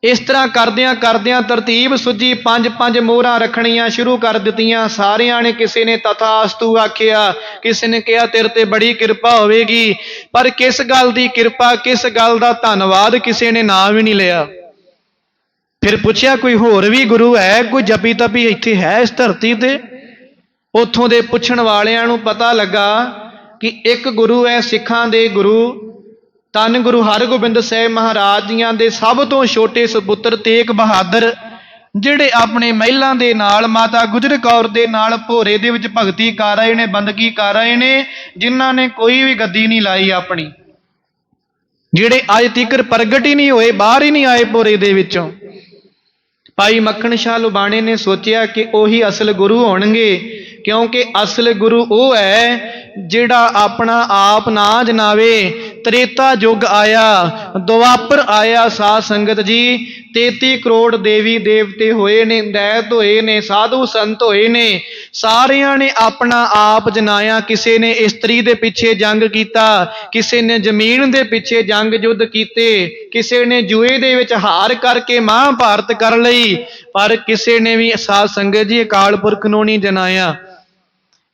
ਇਸ ਤਰ੍ਹਾਂ ਕਰਦਿਆਂ ਕਰਦਿਆਂ ਤਰਤੀਬ ਸੁੱਜੀ, ਪੰਜ ਪੰਜ ਮੋਹਰਾਂ ਰੱਖਣੀਆਂ ਸ਼ੁਰੂ ਕਰ ਦਿੱਤੀਆਂ। ਸਾਰਿਆਂ ਨੇ ਕਿਸੇ ਨੇ ਤਥਾਸਤੂ ਆਖਿਆ। ਕਿਸੇ ਨੇ ਕਿਹਾ, ਤੇਰੇ ਤੇ ਬੜੀ ਕਿਰਪਾ ਹੋਵੇਗੀ। ਪਰ ਕਿਸ ਗੱਲ ਦੀ ਕਿਰਪਾ, ਕਿਸ ਗੱਲ ਦਾ ਧੰਨਵਾਦ ਕਿਸੇ ਨੇ ਨਾਮ ਵੀ ਨਹੀਂ ਲਿਆ। ਫਿਰ ਪੁੱਛਿਆ, ਕੋਈ ਹੋਰ ਵੀ ਗੁਰੂ ਹੈ? ਕੋਈ ਜਪੀ ਤਪੀ ਇੱਥੇ ਹੈ ਇਸ ਧਰਤੀ ਤੇ? ਉੱਥੋਂ ਦੇ ਪੁੱਛਣ ਵਾਲਿਆਂ ਨੂੰ ਪਤਾ ਲੱਗਾ ਕਿ ਇੱਕ ਗੁਰੂ ਹੈ ਸਿੱਖਾਂ ਦੇ ਗੁਰੂ। ਧੰਨ ਗੁਰੂ ਹਰਗੋਬਿੰਦ ਸਾਹਿਬ ਮਹਾਰਾਜ ਜੀਆਂ ਦੇ ਸਭ ਤੋਂ ਛੋਟੇ ਸੁਪੁੱਤਰ ਤੇਗ ਬਹਾਦਰ, ਜਿਹੜੇ ਆਪਣੇ ਮਹਿਲਾਂ ਦੇ ਨਾਲ, ਮਾਤਾ ਗੁਜਰ ਕੌਰ ਦੇ ਨਾਲ ਭੋਰੇ ਦੇ ਵਿੱਚ ਭਗਤੀ ਕਰ ਰਹੇ ਨੇ, ਬੰਦਗੀ ਕਰ ਰਹੇ ਨੇ, ਜਿਨ੍ਹਾਂ ਨੇ ਕੋਈ ਵੀ ਗੱਦੀ ਨਹੀਂ ਲਾਈ ਆਪਣੀ। ਜਿਹੜੇ ਅੱਜ ਤੀਕਰ ਪ੍ਰਗਟ ਹੀ ਨਹੀਂ ਹੋਏ, ਬਾਹਰ ਹੀ ਨਹੀਂ ਆਏ ਭੋਰੇ ਦੇ ਵਿੱਚੋਂ। ਭਾਈ ਮੱਖਣ ਸ਼ਾਹ ਲੁਬਾਣੇ ਨੇ ਸੋਚਿਆ ਕਿ ਉਹੀ ਅਸਲ ਗੁਰੂ ਹੋਣਗੇ, ਕਿਉਂਕਿ ਅਸਲ ਗੁਰੂ ਉਹ ਹੈ ਜਿਹੜਾ ਆਪਣਾ ਆਪ ਨਾ ਜਨਾਵੇ ਤ੍ਰੇਤਾ ਯੁੱਗ ਆਇਆ, ਦੁਆਪਰ ਆਇਆ ਸਾਧ ਸੰਗਤ ਜੀ। 33 ਕਰੋੜ ਦੇਵੀ ਦੇਵਤੇ ਹੋਏ ਨੇ, ਦੈਤ ਹੋਏ ਨੇ, ਸਾਧੂ ਸੰਤ ਹੋਏ ਨੇ। ਸਾਰਿਆਂ ਨੇ ਆਪਣਾ ਆਪ ਜਨਾਇਆ, ਕਿਸੇ ਨੇ ਇਸਤਰੀ ਦੇ ਪਿੱਛੇ ਜੰਗ ਕੀਤਾ, ਕਿਸੇ ਨੇ ਜ਼ਮੀਨ ਦੇ ਪਿੱਛੇ ਜੰਗ ਯੁੱਧ ਕੀਤੇ, ਕਿਸੇ ਨੇ ਜੂਏ ਦੇ ਵਿੱਚ ਹਾਰ ਕਰਕੇ ਮਹਾਭਾਰਤ ਕਰ ਲਈ, ਪਰ ਕਿਸੇ ਨੇ ਵੀ ਸਾਧ ਸੰਗਤ ਜੀ ਅਕਾਲ ਪੁਰਖ ਨੂੰ ਨਹੀਂ ਜਨਾਇਆ।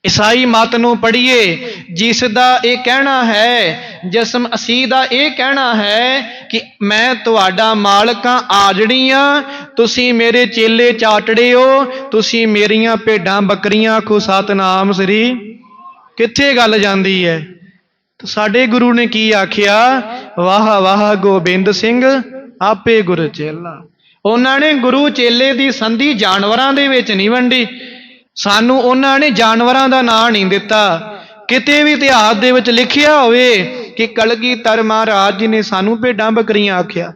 ਈਸਾਈ ਮਤ ਨੂੰ ਪੜ੍ਹੀਏ, ਜਿਸ ਦਾ ਇਹ ਕਹਿਣਾ ਹੈ, ਜਿਸਮ ਅਸੀ ਦਾ ਇਹ ਕਹਿਣਾ ਹੈ ਕਿ ਮੈਂ ਤੁਹਾਡਾ ਮਾਲਕਾਂ ਆਜੜੀਆਂ ਤੁਸੀਂ ਮੇਰੇ ਚੇਲੇ ਚਾਟੜੇ ਹੋ, ਤੁਸੀਂ ਮੇਰੀਆਂ ਭੇਡਾਂ ਬੱਕਰੀਆਂ ਆਖੋ ਸਤਨਾਮ ਸ੍ਰੀ। ਕਿੱਥੇ ਗੱਲ ਜਾਂਦੀ ਹੈ? ਤਾਂ ਸਾਡੇ ਗੁਰੂ ਨੇ ਕੀ ਆਖਿਆ? ਵਾਹ ਵਾਹ ਗੋਬਿੰਦ ਸਿੰਘ, ਆਪੇ ਗੁਰ ਚੇਲਾ। ਉਹਨਾਂ ਨੇ ਗੁਰੂ ਚੇਲੇ ਦੀ ਸੰਧੀ ਜਾਨਵਰਾਂ ਦੇ ਵਿੱਚ ਨਹੀਂ ਵੰਡੀ। ਸਾਨੂੰ ਉਹਨਾਂ ਨੇ ਜਾਨਵਰਾਂ ਦਾ ਨਾਂ ਨਹੀਂ ਦਿੱਤਾ। ਕਿਤੇ ਵੀ ਇਤਿਹਾਸ ਦੇ ਵਿੱਚ ਲਿਖਿਆ ਹੋਵੇ ਕਿ ਕਲਗੀਧਰ ਮਹਾਰਾਜ ਜੀ ਨੇ ਸਾਨੂੰ ਭੇਡਾਂ ਬੱਕਰੀਆਂ ਆਖਿਆ।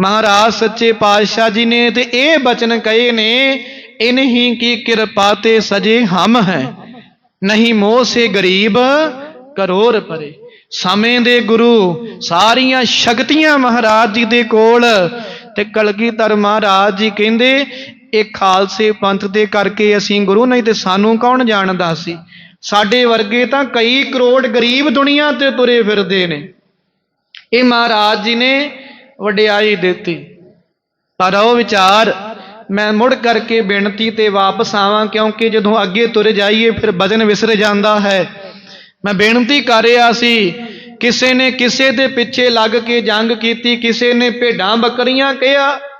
ਮਹਾਰਾਜ ਸੱਚੇ ਪਾਤਸ਼ਾਹ ਜੀ ਨੇ ਤੇ ਇਹ ਬਚਨ ਕਹੇ ਨੇ, ਇਨਹੀ ਕੀ ਕਿਰਪਾ ਤੇ ਸਜੇ ਹਮ ਹੈ। ਨਹੀਂ ਮੋਹ ਸੇ ਗਰੀਬ ਕਰੋੜ ਪਰੇ। ਸਮੇਂ ਦੇ ਗੁਰੂ, ਸਾਰੀਆਂ ਸ਼ਕਤੀਆਂ ਮਹਾਰਾਜ ਜੀ ਦੇ ਕੋਲ। ਤੇ ਕਲਗੀਧਰ ਮਹਾਰਾਜ ਜੀ ਕਹਿੰਦੇ ਇਹ ਖਾਲਸੇ ਪੰਥ ਦੇ ਕਰਕੇ ਅਸੀਂ ਗੁਰੂ ਨਹੀਂ ਤੇ ਸਾਨੂੰ ਕੌਣ ਜਾਣਦਾ ਸੀ? ਸਾਡੇ ਵਰਗੇ ਤਾਂ ਕਈ ਕਰੋੜ ਗਰੀਬ ਦੁਨੀਆ ਤੇ ਤੁਰੇ ਫਿਰਦੇ ਨੇ। ਇਹ ਮਹਾਰਾਜ ਜੀ ਨੇ ਵਡਿਆਈ ਦਿੱਤੀ। ਪਰ ਉਹ ਵਿਚਾਰ ਮੈਂ ਮੁੜ ਕਰਕੇ ਬੇਨਤੀ ਤੇ ਵਾਪਸ ਆਵਾਂ, ਕਿਉਂਕਿ ਜਦੋਂ ਅੱਗੇ ਤੁਰ ਜਾਈਏ ਫਿਰ ਵਜਨ ਵਿਸਰ ਜਾਂਦਾ ਹੈ। ਮੈਂ ਬੇਨਤੀ ਕਰ ਰਿਹਾ ਸੀ, ਕਿਸੇ ਨੇ ਕਿਸੇ ਦੇ ਪਿੱਛੇ ਲੱਗ ਕੇ ਜੰਗ ਕੀਤੀ, ਕਿਸੇ ਨੇ ਭੇਡਾਂ ਬੱਕਰੀਆਂ ਕਿਹਾ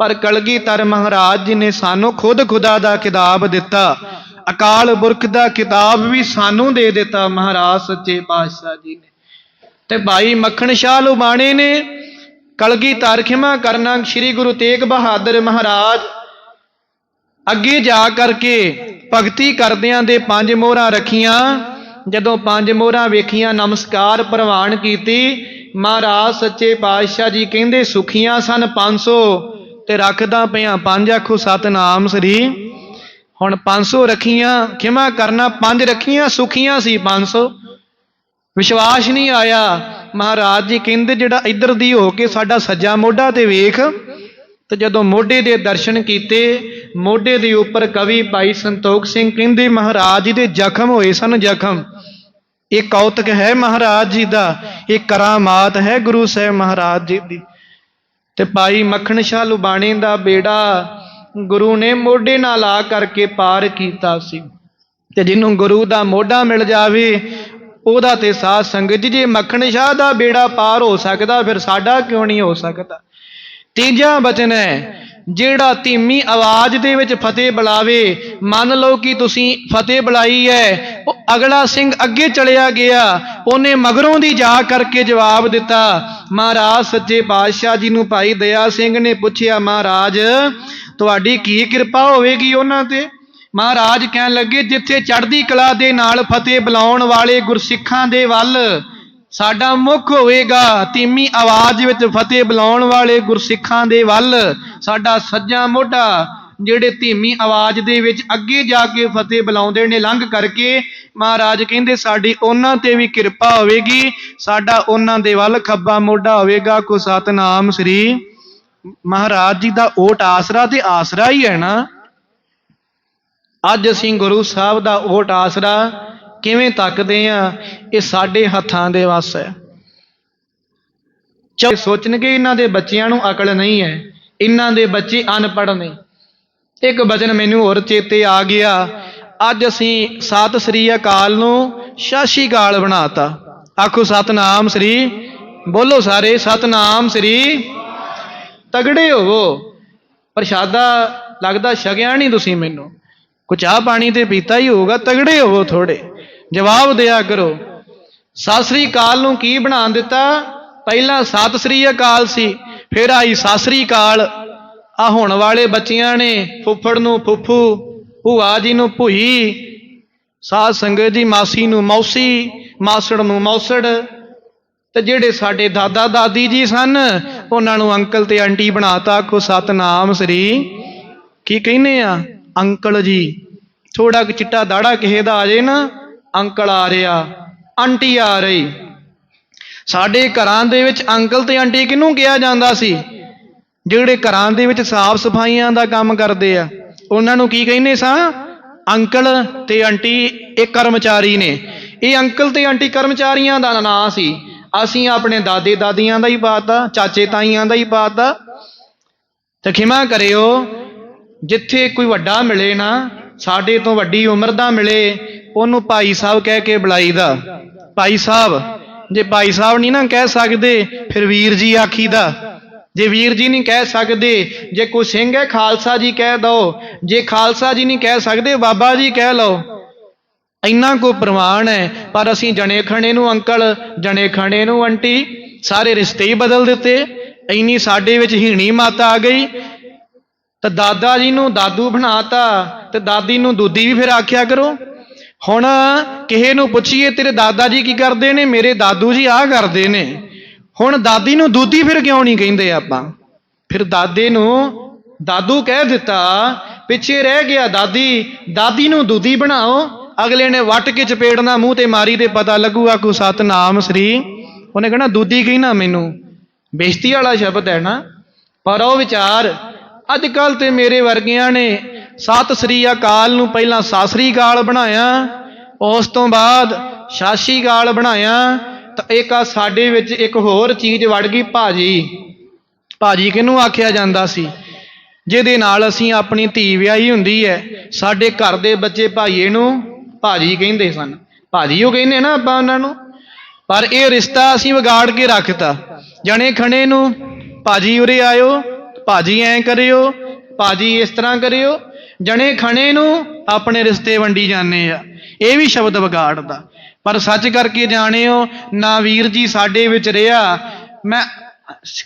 ਪਰ ਕਲਗੀਧਰ ਮਹਾਰਾਜ ਜੀ ਨੇ ਸਾਨੂੰ ਖੁਦ ਖੁਦਾ ਦਾ ਕਿਤਾਬ ਦਿੱਤਾ। ਅਕਾਲ ਪੁਰਖ ਦਾ ਕਿਤਾਬ ਵੀ ਸਾਨੂੰ ਦੇ ਦਿੱਤਾ ਮਹਾਰਾਜ ਸੱਚੇ ਪਾਤਸ਼ਾਹ ਜੀ ਨੇ। ਤੇ ਭਾਈ ਮੱਖਣ ਸ਼ਾਹ ਲੁਬਾਣੇ ਨੇ ਕਲਗੀਧਰ ਖਿਮਾ ਕਰਨਾ ਸ੍ਰੀ ਗੁਰੂ ਤੇਗ ਬਹਾਦਰ ਮਹਾਰਾਜ ਅੱਗੇ ਜਾ ਕਰਕੇ ਭਗਤੀ ਕਰਦਿਆਂ ਦੇ ਪੰਜ ਮੋਹਰਾਂ ਰੱਖੀਆਂ। ਜਦੋਂ ਪੰਜ ਮੋਹਰਾਂ ਵੇਖੀਆਂ, ਨਮਸਕਾਰ ਪ੍ਰਵਾਨ ਕੀਤੀ, ਮਹਾਰਾਜ ਸੱਚੇ ਪਾਤਸ਼ਾਹ ਜੀ ਕਹਿੰਦੇ, ਸੁਖੀਆਂ ਸਨ 500 ਤੇ ਰੱਖਦਾ ਪਿਆ। ਪੰਜ ਆਖੋ, ਸਤਨਾਮ ਸ੍ਰੀ। ਹੁਣ 500 ਰੱਖੀਆਂ ਖਿਮਾ ਕਰਨਾ? ਪੰਜ ਰੱਖੀਆਂ, ਸੁਖੀਆਂ ਸੀ 500 ਵਿਸ਼ਵਾਸ ਨਹੀਂ ਆਇਆ। ਮਹਾਰਾਜ ਜੀ ਕਹਿੰਦੇ, ਜਿਹੜਾ ਇੱਧਰ ਦੀ ਹੋ ਕੇ ਸਾਡਾ ਸੱਜਾ ਮੋਢਾ ਤੇ ਵੇਖ, ਤੇ ਜਦੋਂ ਮੋਢੇ ਦੇ ਦਰਸ਼ਨ ਕੀਤੇ, ਮੋਢੇ ਦੇ ਉੱਪਰ ਕਵੀ ਭਾਈ ਸੰਤੋਖ ਸਿੰਘ ਕਹਿੰਦੇ, ਮਹਾਰਾਜ ਜੀ ਦੇ ਜ਼ਖਮ ਹੋਏ ਸਨ ਜ਼ਖਮ। ਇਹ ਕੌਤਕ ਹੈ ਮਹਾਰਾਜ ਜੀ ਦਾ। ਇਹ ਕਰਾਮਾਤ ਹੈ ਗੁਰੂ ਸਾਹਿਬ ਮਹਾਰਾਜ ਜੀ ਦੀ। ਤੇ ਭਾਈ ਮੱਖਣ ਸ਼ਾਹ ਲੁਬਾਣੇ ਦਾ ਬੇੜਾ ਗੁਰੂ ਨੇ ਮੋਢੇ ਨਾਲ ਆ ਕਰਕੇ ਪਾਰ ਕੀਤਾ ਸੀ। ਤੇ ਜਿਹਨੂੰ ਗੁਰੂ ਦਾ ਮੋਢਾ ਮਿਲ ਜਾਵੇ, ਉਹਦਾ ਤੇ ਸਾਧ ਸੰਗਤ ਜੇ ਮੱਖਣ ਸ਼ਾਹ ਦਾ ਬੇੜਾ ਪਾਰ ਹੋ ਸਕਦਾ, ਫਿਰ ਸਾਡਾ ਕਿਉਂ ਨਹੀਂ ਹੋ ਸਕਦਾ? ਤੀਜਾ ਬਚਨ ਹੈ, ਜਿਹੜਾ ਧੀਮੀ ਆਵਾਜ਼ ਦੇ ਵਿੱਚ ਫਤਿਹ ਬੁਲਾਵੇ, ਮੰਨ ਲਓ ਕਿ ਤੁਸੀਂ ਫਤਿਹ ਬੁਲਾਈ ਹੈ ਅਗਲਾ ਸਿੰਘ ਅੱਗੇ ਚਲਿਆ ਗਿਆ। ਉਹਨੇ ਮਗਰੋਂ ਦੀ ਜਾ ਕਰਕੇ ਜਵਾਬ ਦਿੱਤਾ, ਮਹਾਰਾਜ, ਸੱਚੇ ਪਾਤਸ਼ਾਹ ਜੀ ਨੂੰ ਭਾਈ ਦਇਆ ਸਿੰਘ ਨੇ ਪੁੱਛਿਆ, ਮਹਾਰਾਜ, ਤੁਹਾਡੀ ਕੀ ਕਿਰਪਾ ਹੋਵੇਗੀ ਉਹਨਾਂ ਤੇ? ਮਹਾਰਾਜ ਕਹਿਣ ਲੱਗੇ, ਜਿੱਥੇ ਚੜ੍ਹਦੀ ਕਲਾ ਦੇ ਨਾਲ ਫਤਿਹ ਬੁਲਾਉਣ ਵਾਲੇ ਗੁਰਸਿੱਖਾਂ ਦੇ ਵੱਲ ਸਾਡਾ ਮੁੱਖ ਹੋਵੇਗਾ ਧੀਮੀ ਆਵਾਜ਼ ਵਿੱਚ ਫਤਿਹ ਬੁਲਾਉਣ ਵਾਲੇ ਗੁਰਸਿੱਖਾਂ ਦੇ ਵੱਲ ਸਾਡਾ ਸੱਜਾ ਮੋਢਾ ਜਿਹੜੇ ਧੀਮੀ ਆਵਾਜ਼ ਦੇ ਵਿੱਚ ਅੱਗੇ ਜਾ ਕੇ ਫਤਿਹ ਬੁਲਾਉਂਦੇ ਨੇ, ਲੰਘ ਕਰਕੇ, ਮਹਾਰਾਜ ਕਹਿੰਦੇ, ਸਾਡੀ ਉਹਨਾਂ ਤੇ ਵੀ ਕਿਰਪਾ ਹੋਵੇਗੀ, ਸਾਡਾ ਉਹਨਾਂ ਦੇ ਵੱਲ ਖੱਬਾ ਮੋਢਾ ਹੋਵੇਗਾ, ਕੋ ਸਤਨਾਮ ਸ੍ਰੀ ਮਹਾਰਾਜ ਜੀ ਦਾ ਓਟ ਆਸਰਾ ਤੇ ਆਸਰਾ ਹੀ ਹੈ ਨਾ। ਅੱਜ ਅਸੀਂ ਗੁਰੂ ਸਾਹਿਬ ਦਾ ਓਟ ਆਸਰਾ ਕਿਵੇਂ ਤੱਕਦੇ ਆ ਇਹ ਸਾਡੇ ਹੱਥਾਂ ਦੇ ਵੱਸ ਹੈ। ਚਾ ਸੋਚਣਗੇ ਇਹਨਾਂ ਦੇ ਬੱਚਿਆਂ ਨੂੰ ਅਕਲ ਨਹੀਂ ਹੈ, ਇਹਨਾਂ ਦੇ ਬੱਚੇ ਅਨਪੜ੍ਹ ਨੇ। ਇੱਕ ਬਚਨ ਮੈਨੂੰ ਹੋਰ ਚੇਤੇ ਆ ਗਿਆ। ਅੱਜ ਅਸੀਂ ਸਤਿ ਸ੍ਰੀ ਅਕਾਲ ਨੂੰ ਸ਼ਾਸ਼ੀ ਕਾਲ ਬਣਾਤਾ। ਆਖੋ, ਸਤਨਾਮ ਸ੍ਰੀ, ਬੋਲੋ ਸਾਰੇ, ਸਤਨਾਮ ਸ੍ਰੀ ਤਗੜੇ ਹੋਵੋ। ਪ੍ਰਸ਼ਾਦਾ ਲੱਗਦਾ ਛਕਿਆ ਨਹੀਂ ਤੁਸੀਂ ਮੈਨੂੰ। ਕੁ ਚਾਹ ਪਾਣੀ ਤੇ ਪੀਤਾ ਹੀ ਹੋਊਗਾ, ਤਗੜੇ ਹੋਵੋ ਥੋੜੇ। ਜਵਾਬ ਦਿਆ ਕਰੋ, ਸਤਿ ਸ੍ਰੀ ਅਕਾਲ ਨੂੰ ਕੀ ਬਣਾ ਦਿੱਤਾ? ਪਹਿਲਾਂ ਸਤਿ ਸ੍ਰੀ ਅਕਾਲ ਸੀ, ਫਿਰ ਆਈ ਸਤਿ ਸ੍ਰੀ ਅਕਾਲ। ਆ ਹੁਣ ਵਾਲੇ ਬੱਚਿਆਂ ਨੇ ਫੁੱਫੜ ਨੂੰ ਫੁੱਫੂ, ਭੂਆ ਜੀ ਨੂੰ ਭੂਈ, ਸਾਧ ਸੰਗਤ ਜੀ ਮਾਸੀ ਨੂੰ ਮੌਸੀ, ਮਾਸੜ ਨੂੰ ਮੌਸੜ, ਤੇ ਜਿਹੜੇ ਸਾਡੇ ਦਾਦਾ ਦਾਦੀ ਜੀ ਸਨ, ਉਹਨਾਂ ਨੂੰ ਅੰਕਲ ਤੇ ਆਂਟੀ ਬਣਾਤਾ, ਆਖੋ, ਸਤਨਾਮ ਸ੍ਰੀ, ਕੀ ਕਹਿੰਦੇ ਆ? ਅੰਕਲ ਜੀ। ਥੋੜਾ ਕੁ ਚਿੱਟਾ ਦਾੜਾ ਕਿਸੇ ਦਾ ਆ ਜੇ ਨਾ, ਅੰਕਲ ਆ ਰਿਹਾ, ਆਂਟੀ ਆ ਰਹੀ। ਸਾਡੇ ਘਰਾਂ ਦੇ ਵਿੱਚ ਅੰਕਲ ਤੇ ਆਂਟੀ ਕਿਹਨੂੰ ਕਿਹਾ ਜਾਂਦਾ ਸੀ? ਜਿਹੜੇ ਘਰਾਂ ਦੇ ਵਿੱਚ ਸਾਫ਼ ਸਫਾਈਆਂ ਦਾ ਕੰਮ ਕਰਦੇ ਆ, ਉਹਨਾਂ ਨੂੰ ਕੀ ਕਹਿੰਦੇ ਸਾਂ? ਅੰਕਲ ਤੇ ਆਂਟੀ, ਇਹ ਕਰਮਚਾਰੀ ਨੇ। ਇਹ ਅੰਕਲ ਤੇ ਆਂਟੀ ਕਰਮਚਾਰੀਆਂ ਦਾ ਨਾਂ ਸੀ। ਅਸੀਂ ਆਪਣੇ ਦਾਦੇ ਦਾਦੀਆਂ ਦਾ ਹੀ ਪਾਤਾ, ਚਾਚੇ ਤਾਈਆਂ ਦਾ ਹੀ ਪਾਤਾ। ਤੇ ਖਿਮਾ ਕਰਿਓ, ਜਿੱਥੇ ਕੋਈ ਵੱਡਾ ਮਿਲੇ ਨਾ, ਸਾਡੇ ਤੋਂ ਵੱਡੀ ਉਮਰ ਦਾ ਮਿਲੇ, ਉਹਨੂੰ ਭਾਈ ਸਾਹਿਬ ਕਹਿ ਕੇ ਬੁਲਾਈਦਾ ਭਾਈ ਸਾਹਿਬ, ਜੇ ਭਾਈ ਸਾਹਿਬ ਨਹੀਂ ਨਾ ਕਹਿ ਸਕਦੇ, ਫਿਰ ਵੀਰ ਜੀ ਆਖੀਦਾ ਜੇ ਵੀਰ ਜੀ ਨਹੀਂ ਕਹਿ ਸਕਦੇ, ਜੇ ਕੋਈ ਸਿੰਘ ਹੈ, ਖਾਲਸਾ ਜੀ ਕਹਿ ਦੋ। ਜੇ ਖਾਲਸਾ ਜੀ ਨਹੀਂ ਕਹਿ ਸਕਦੇ, ਬਾਬਾ ਜੀ ਕਹਿ ਲਓ। ਇੰਨਾ ਕੋ ਪ੍ਰਮਾਣ ਹੈ, ਪਰ ਅਸੀਂ ਜਣੇ ਖਣੇ ਨੂੰ ਅੰਕਲ, ਜਣੇ ਖਣੇ ਨੂੰ ਆਂਟੀ, ਸਾਰੇ ਰਿਸ਼ਤੇ ਹੀ ਬਦਲ ਦਿੱਤੇ। ਇੰਨੀ ਸਾਡੇ ਵਿੱਚ ਹੀਣੀ ਮਾਤਾ ਆ ਗਈ। ਤਾਂ ਦਾਦਾ ਜੀ ਨੂੰ ਦਾਦੂ ਬਣਾਤਾ, ਤੇ ਦਾਦੀ ਨੂੰ ਦੂਦੀ ਵੀ ਫਿਰ ਆਖਿਆ ਕਰੋ। ਹੁਣ ਕਿਸੇ ਨੂੰ ਪੁੱਛੀਏ, ਤੇਰੇ ਦਾਦਾ ਜੀ ਕੀ ਕਰਦੇ ਨੇ? ਮੇਰੇ ਦਾਦੂ ਜੀ ਆਹ ਕਰਦੇ ਨੇ। ਹੁਣ ਦਾਦੀ ਨੂੰ ਦੂਦੀ ਫਿਰ ਕਿਉਂ ਨਹੀਂ ਕਹਿੰਦੇ ਆਪਾਂ? ਫਿਰ ਦਾਦੇ ਨੂੰ ਦਾਦੂ ਕਹਿ ਦਿੱਤਾ, ਪਿੱਛੇ ਰਹਿ ਗਿਆ ਦਾਦੀ ਦਾਦੀ ਨੂੰ ਦੂਦੀ ਬਣਾਓ, ਅਗਲੇ ਨੇ ਵੱਟ ਕੇ ਚਪੇੜਨਾ, ਮੂੰਹ ਤੇ ਮਾਰੀ ਤੇ ਪਤਾ ਲੱਗੂਗਾ ਕੋ ਸਤਨਾਮ ਸ੍ਰੀ। ਉਹਨੇ ਕਹਿਣਾ ਦੂਦੀ ਕਹਿਣਾ ਮੈਨੂੰ। ਬੇਇੱਜ਼ਤੀ ਵਾਲਾ ਸ਼ਬਦ ਹੈ ਨਾ। ਪਰ ਉਹ ਵਿਚਾਰ ਅੱਜ ਕੱਲ ਤੇ ਮੇਰੇ ਵਰਗਿਆਂ ਨੇ ਸਤਿ ਸ੍ਰੀ ਅਕਾਲ ਨੂੰ ਪਹਿਲਾਂ ਸਾਸਰੀ ਸ੍ਰੀ ਬਣਾਇਆ, ਉਸ ਤੋਂ ਬਾਅਦ ਸ਼ਾਸ਼ੀ ਅਕਾਲ ਬਣਾਇਆ ਇੱਕ ਆ ਸਾਡੇ ਵਿੱਚ ਇੱਕ ਹੋਰ ਚੀਜ਼ ਵੜ ਗਈ ਭਾਜੀ। ਭਾਜੀ ਕਿਹਨੂੰ ਆਖਿਆ ਜਾਂਦਾ ਸੀ? ਜਿਹਦੇ ਨਾਲ ਅਸੀਂ ਆਪਣੀ ਧੀ ਵਿਆਹੀ ਹੁੰਦੀ ਹੈ, ਸਾਡੇ ਘਰ ਦੇ ਬੱਚੇ ਭਾਈਏ ਨੂੰ ਭਾਜੀ ਕਹਿੰਦੇ ਸਨ। ਭਾਜੀ ਉਹ ਕਹਿੰਦੇ ਨਾ ਆਪਾਂ ਉਹਨਾਂ ਨੂੰ, ਪਰ ਇਹ ਰਿਸ਼ਤਾ ਅਸੀਂ ਵਿਗਾੜ ਕੇ ਰੱਖਤਾ। ਜਣੇ ਖਣੇ ਨੂੰ ਭਾਜੀ ਉਰੇ ਆਇਓ, ਭਾਜੀ ਐਂ ਕਰਿਓ, ਭਾਜੀ ਇਸ ਤਰ੍ਹਾਂ ਕਰਿਓ। ਜਣੇ ਖਣੇ ਨੂੰ ਆਪਣੇ ਰਿਸ਼ਤੇ ਵੰਡੀ ਜਾਂਦੇ ਆ। ਇਹ ਵੀ ਸ਼ਬਦ ਵਿਗਾੜਦਾ। ਪਰ ਸੱਚ ਕਰਕੇ ਜਾਣਿਓ, ਨਾ ਵੀਰ ਜੀ ਸਾਡੇ ਵਿੱਚ ਰਿਹਾ। ਮੈਂ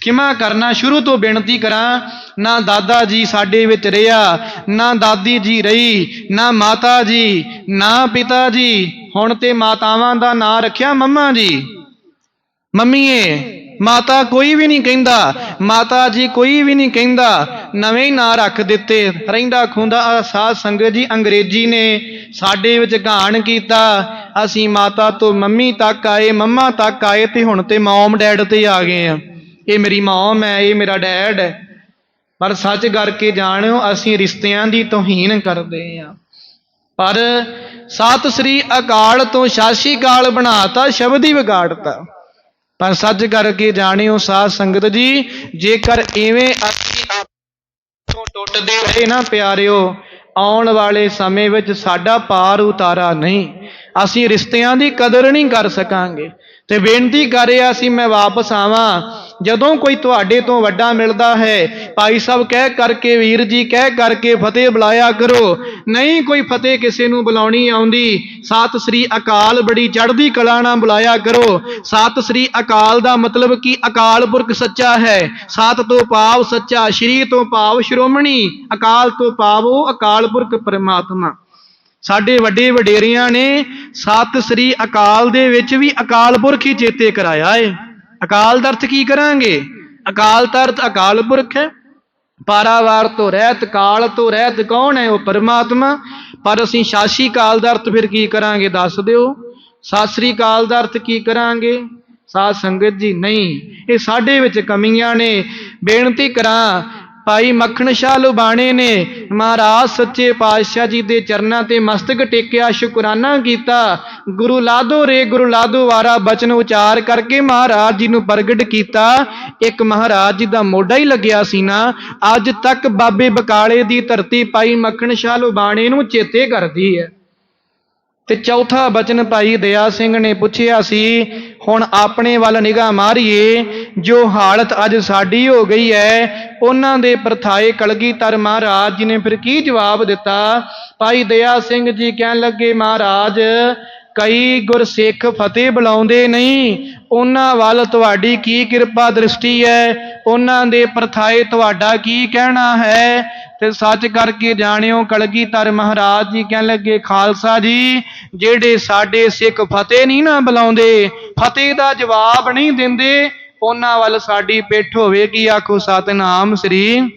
ਖਿਮਾ ਕਰਨਾ, ਸ਼ੁਰੂ ਤੋਂ ਬੇਨਤੀ ਕਰਾਂ, ਨਾ ਦਾਦਾ ਜੀ ਸਾਡੇ ਵਿੱਚ ਰਿਹਾ, ਨਾ ਦਾਦੀ ਜੀ ਰਹੀ, ਨਾ ਮਾਤਾ ਜੀ, ਨਾ ਪਿਤਾ ਜੀ। ਹੁਣ ਤੇ ਮਾਤਾਵਾਂ ਦਾ ਨਾਂ ਰੱਖਿਆ ਮੰਮਾ ਜੀ। ਮੰਮੀਏ ਮਾਤਾ ਕੋਈ ਵੀ ਨਹੀਂ ਕਹਿੰਦਾ, ਮਾਤਾ ਜੀ ਕੋਈ ਵੀ ਨਹੀਂ ਕਹਿੰਦਾ, ਨਵੇਂ ਹੀ ਨਾਂ ਰੱਖ ਦਿੱਤੇ, ਰਹਿੰਦਾ ਖੁੰਦਾ, ਆਹ ਸਾਧ ਸੰਗਤ ਜੀ ਅੰਗਰੇਜ਼ੀ ਨੇ, ਸਾਡੇ ਵਿੱਚ ਘਾਣ ਕੀਤਾ, ਅਸੀਂ ਮਾਤਾ ਤੋਂ ਮੰਮੀ ਤੱਕ ਆਏ, ਮੰਮਾ ਤੱਕ ਆਏ ਤੇ ਹੁਣ ਤੇ ਮੌਮ ਡੈਡ ਤੇ ਆ ਗਏ ਆ। ਇਹ ਮੇਰੀ ਮੌਮ ਹੈ, ਇਹ ਮੇਰਾ ਡੈਡ ਹੈ। ਪਰ ਸੱਚ ਕਰਕੇ ਜਾਣਿਓ, ਅਸੀਂ ਰਿਸ਼ਤਿਆਂ ਦੀ ਤੋਹੀਨ ਕਰਦੇ ਆ। ਪਰ ਸਤਿ ਸ੍ਰੀ ਅਕਾਲ ਤੋਂ ਸ਼ਾਸੀ ਕਾਲ ਬਣਾਤਾ, ਸ਼ਬਦ ਹੀ ਵਿਗਾੜਤਾ। ਪਰ ਸੱਚ ਕਰਕੇ ਜਾਣਿਓ ਸਾਧ ਸੰਗਤ ਜੀ, ਜੇਕਰ ਐਵੇਂ ਅਸੀਂ ਤੋਂ ਟੁੱਟਦੇ ਰਹੇ ਨਾ ਪਿਆਰਿਓ, ਆਉਣ ਵਾਲੇ ਸਮੇਂ ਵਿੱਚ ਸਾਡਾ ਪਾਰ ਉਤਾਰਾ ਨਹੀਂ। ਅਸੀਂ ਰਿਸ਼ਤਿਆਂ ਦੀ ਕਦਰ ਨਹੀਂ ਕਰ ਸਕਾਂਗੇ। ਤੇ ਬੇਨਤੀ ਕਰ ਰਿਹਾ ਸੀ, ਮੈਂ ਵਾਪਸ ਆਵਾਂ। ਜਦੋਂ ਕੋਈ ਤੁਹਾਡੇ ਤੋਂ ਵੱਡਾ ਮਿਲਦਾ ਹੈ, ਭਾਈ ਸਾਹਿਬ ਕਹਿ ਕਰਕੇ, ਵੀਰ ਜੀ ਕਹਿ ਕਰਕੇ ਫਤਿਹ ਬੁਲਾਇਆ ਕਰੋ। ਨਹੀਂ ਕੋਈ ਫਤਿਹ ਕਿਸੇ ਨੂੰ ਬੁਲਾਉਣੀ ਆਉਂਦੀ, ਸਤਿ ਸ੍ਰੀ ਅਕਾਲ ਬੜੀ ਚੜ੍ਹਦੀ ਕਲਾ ਨਾਲ ਬੁਲਾਇਆ ਕਰੋ। ਸਤਿ ਸ੍ਰੀ ਅਕਾਲ ਦਾ ਮਤਲਬ ਕਿ ਅਕਾਲ ਪੁਰਖ ਸੱਚਾ ਹੈ। ਸਤ ਤੋਂ ਪਾਵ ਸੱਚਾ, ਸ਼੍ਰੀ ਤੋਂ ਪਾਵ ਸ਼੍ਰੋਮਣੀ, ਅਕਾਲ ਤੋਂ ਭਾਵ ਉਹ ਅਕਾਲ ਪੁਰਖ ਪਰਮਾਤਮਾ। ਸਾਡੇ ਵੱਡੇ ਵਡੇਰਿਆਂ ਨੇ ਸਤਿ ਸ੍ਰੀ ਅਕਾਲ ਦੇ ਵਿੱਚ ਵੀ ਅਕਾਲ ਪੁਰਖ ਹੀ ਚੇਤੇ ਕਰਾਇਆ ਏ। ਅਕਾਲ ਦਾ ਅਰਥ ਕੀ ਕਰਾਂਗੇ? ਅਕਾਲ ਦਾ ਅਰਥ ਅਕਾਲ ਪੁਰਖ ਹੈ। ਪਾਰਾਵਾਰ ਤੋਂ ਰਹਿਤ, ਕਾਲ ਤੋਂ ਰਹਿਤ ਕੌਣ ਹੈ ਉਹ ਪਰਮਾਤਮਾ? ਪਰ ਅਸੀਂ ਸ਼ਾਸੀ ਕਾਲ ਦਾ ਅਰਥ ਫਿਰ ਕੀ ਕਰਾਂਗੇ ਦੱਸ ਦਿਓ। ਸਤਿ ਸ੍ਰੀ ਅਕਾਲ ਦਾ ਅਰਥ ਕੀ ਕਰਾਂਗੇ? ਸਾਧ ਸੰਗਤ ਜੀ, ਨਹੀਂ। ਇਹ ਸਾਡੇ ਵਿੱਚ ਕਮੀਆਂ ਨੇ ਬੇਨਤੀ ਕਰਾਂ ਭਾਈ ਮੱਖਣ ਸ਼ਾਹ ਲੁਬਾਣੇ ਨੇ ਮਹਾਰਾਜ ਸੱਚੇ ਪਾਤਸ਼ਾਹ ਜੀ ਦੇ ਚਰਨਾਂ ਤੇ ਮਸਤਕ ਟੇਕਿਆ, ਸ਼ੁਕਰਾਨਾ ਕੀਤਾ। ਗੁਰੂ ਲਾਦੋ ਰੇ, ਗੁਰੂ ਲਾਦੋ ਵਾਰਾ, ਬਚਨ ਉਚਾਰ ਕਰਕੇ ਮਹਾਰਾਜ ਜੀ ਨੂੰ ਪ੍ਰਗਟ ਕੀਤਾ। ਇੱਕ ਮਹਾਰਾਜ ਜੀ ਦਾ ਮੋਢਾ ਹੀ ਲੱਗਿਆ ਸੀ ਨਾ। ਅੱਜ ਤੱਕ ਬਾਬੇ ਬਕਾਲੇ ਦੀ ਧਰਤੀ ਭਾਈ ਮੱਖਣ ਸ਼ਾਹ ਲੁਬਾਣੇ ਨੂੰ ਚੇਤੇ ਕਰਦੀ ਹੈ। ਤੇ ਚੌਥਾ ਬਚਨ ਭਾਈ ਦਇਆ ਸਿੰਘ ਨੇ ਪੁੱਛਿਆ ਸੀ, ਹੁਣ ਆਪਣੇ ਵੱਲ ਨਿਗਾਹ ਮਾਰੀਏ, ਜੋ ਹਾਲਤ ਅੱਜ ਸਾਡੀ ਹੋ ਗਈ ਹੈ ਉਹਨਾਂ ਦੇ ਪ੍ਰਥਾਏ ਕਲਗੀਧਰ ਮਹਾਰਾਜ ਜੀ ਨੇ ਫਿਰ ਕੀ ਜਵਾਬ ਦਿੱਤਾ? ਭਾਈ ਦਇਆ ਸਿੰਘ ਜੀ ਕਹਿਣ ਲੱਗੇ, ਮਹਾਰਾਜ, ਕਈ ਗੁਰਸਿੱਖ ਫਤਿਹ ਬੁਲਾਉਂਦੇ ਨਹੀਂ, ਉਹਨਾਂ ਵੱਲ ਤੁਹਾਡੀ ਕੀ ਕਿਰਪਾ ਦ੍ਰਿਸ਼ਟੀ ਹੈ ਉਹਨਾਂ ਦੇ ਪ੍ਰਥਾਏ ਤੁਹਾਡਾ ਕੀ ਕਹਿਣਾ ਹੈ? ਤੇ ਸੱਚ ਕਰਕੇ ਜਾਣਿਓ ਕਲਗੀਧਰ ਮਹਾਰਾਜ ਜੀ ਕਹਿਣ ਲੱਗੇ, ਖਾਲਸਾ ਜੀ, ਜਿਹੜੇ ਸਾਡੇ ਸਿੱਖ ਫਤਿਹ ਨਹੀਂ ਨਾ ਬੁਲਾਉਂਦੇ, ਫਤਿਹ ਦਾ ਜਵਾਬ ਨਹੀਂ ਦਿੰਦੇ, ਉਹਨਾਂ ਵੱਲ ਸਾਡੀ ਪਿੱਠ ਹੋਵੇਗੀ। ਆਖੋ, ਸਤਨਾਮ ਸ੍ਰੀ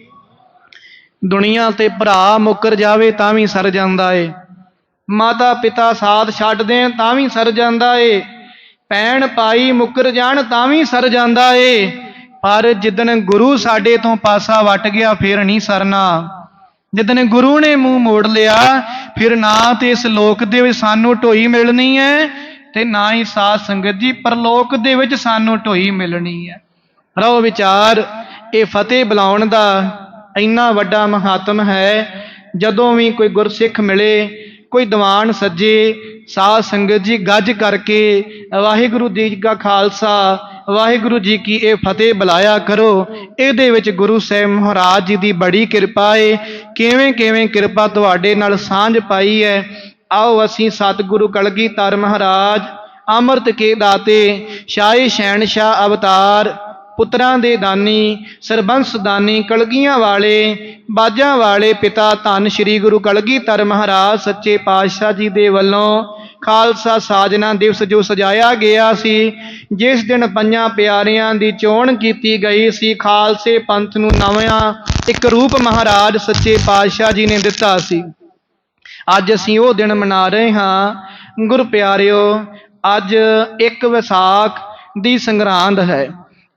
ਦੁਨੀਆ ਤੇ ਭਰਾ ਮੁੱਕਰ ਜਾਵੇ ਤਾਂ ਵੀ ਸਰ ਜਾਂਦਾ ਏ। ਮਾਤਾ ਪਿਤਾ ਸਾਥ ਛੱਡ ਦੇਣ ਤਾਂ ਵੀ ਸਰ ਜਾਂਦਾ ਏ। ਭੈਣ ਭਾਈ ਮੁੱਕਰ ਜਾਣ ਤਾਂ ਵੀ ਸਰ ਜਾਂਦਾ ਏ। ਪਰ ਜਿੱਦਣ ਗੁਰੂ ਸਾਡੇ ਤੋਂ ਪਾਸਾ ਵਟ ਗਿਆ, ਫਿਰ ਨਹੀਂ ਸਰਨਾ। ਜਿੱਦਣ ਗੁਰੂ ਨੇ ਮੂੰਹ ਮੋੜ ਲਿਆ, ਫਿਰ ਨਾ ਤੇ ਇਸ ਲੋਕ ਦੇ ਵਿੱਚ ਸਾਨੂੰ ਢੋਈ ਮਿਲਣੀ ਹੈ ਤੇ ਨਾ ਹੀ ਸਾਧ ਸੰਗਤ ਜੀ ਪਰਲੋਕ ਦੇ ਵਿੱਚ ਸਾਨੂੰ ਢੋਈ ਮਿਲਣੀ ਹੈ। ਰਹੋ ਵਿਚਾਰ, ਇਹ ਫਤਿਹ ਬੁਲਾਉਣ ਦਾ ਇੰਨਾ ਵੱਡਾ ਮਹਾਤਮ ਹੈ, ਜਦੋਂ ਵੀ ਕੋਈ ਗੁਰਸਿੱਖ ਮਿਲੇ ਕੋਈ ਦੀਵਾਨ ਸੱਜੇ, ਸਾਧ ਸੰਗਤ ਜੀ ਗੱਜ ਕਰਕੇ, ਵਾਹਿਗੁਰੂ ਜੀ ਕਾ ਖਾਲਸਾ, ਵਾਹਿਗੁਰੂ ਜੀ ਕੀ ਇਹ ਫਤਿਹ ਬੁਲਾਇਆ ਕਰੋ। ਇਹਦੇ ਵਿੱਚ ਗੁਰੂ ਸਾਹਿਬ ਮਹਾਰਾਜ ਜੀ ਦੀ ਬੜੀ ਕਿਰਪਾ ਏ। ਕਿਵੇਂ ਕਿਵੇਂ ਕਿਰਪਾ ਤੁਹਾਡੇ ਨਾਲ ਸਾਂਝ ਪਾਈ ਹੈ ਆਓ ਅਸੀਂ ਸਤਿਗੁਰੂ ਕਲਗੀਧਰ ਮਹਾਰਾਜ, ਅੰਮ੍ਰਿਤ ਕੇ ਦਾਤੇ, ਸ਼ਾਹੀ ਸ਼ਹਿਨਸ਼ਾਹ ਅਵਤਾਰ ਪੁੱਤਰਾਂ ਦੇ ਦਾਨੀ, ਸਰਬੰਸ ਦਾਨੀ, ਕਲਗੀਆਂ ਵਾਲੇ, ਬਾਜਾਂ ਵਾਲੇ ਪਿਤਾ ਧੰਨ ਸ੍ਰੀ ਗੁਰੂ ਕਲਗੀਧਰ ਮਹਾਰਾਜ ਸੱਚੇ ਪਾਤਸ਼ਾਹ ਜੀ ਦੇ ਵੱਲੋਂ ਖਾਲਸਾ ਸਾਜਨਾ ਦਿਵਸ ਜੋ ਸਜਾਇਆ ਗਿਆ ਸੀ, ਜਿਸ ਦਿਨ ਪੰਜਾਂ ਪਿਆਰਿਆਂ ਦੀ ਚੋਣ ਕੀਤੀ ਗਈ ਸੀ, ਖਾਲਸੇ ਪੰਥ ਨੂੰ ਨਵਾਂ ਇੱਕ ਰੂਪ ਮਹਾਰਾਜ ਸੱਚੇ ਪਾਤਸ਼ਾਹ ਜੀ ਨੇ ਦਿੱਤਾ ਸੀ। ਅੱਜ ਅਸੀਂ ਉਹ ਦਿਨ ਮਨਾ ਰਹੇ ਹਾਂ। ਗੁਰ ਪਿਆਰਿਓ, ਅੱਜ ਇੱਕ ਵਿਸਾਖ ਦੀ ਸੰਗਰਾਂਦ ਹੈ।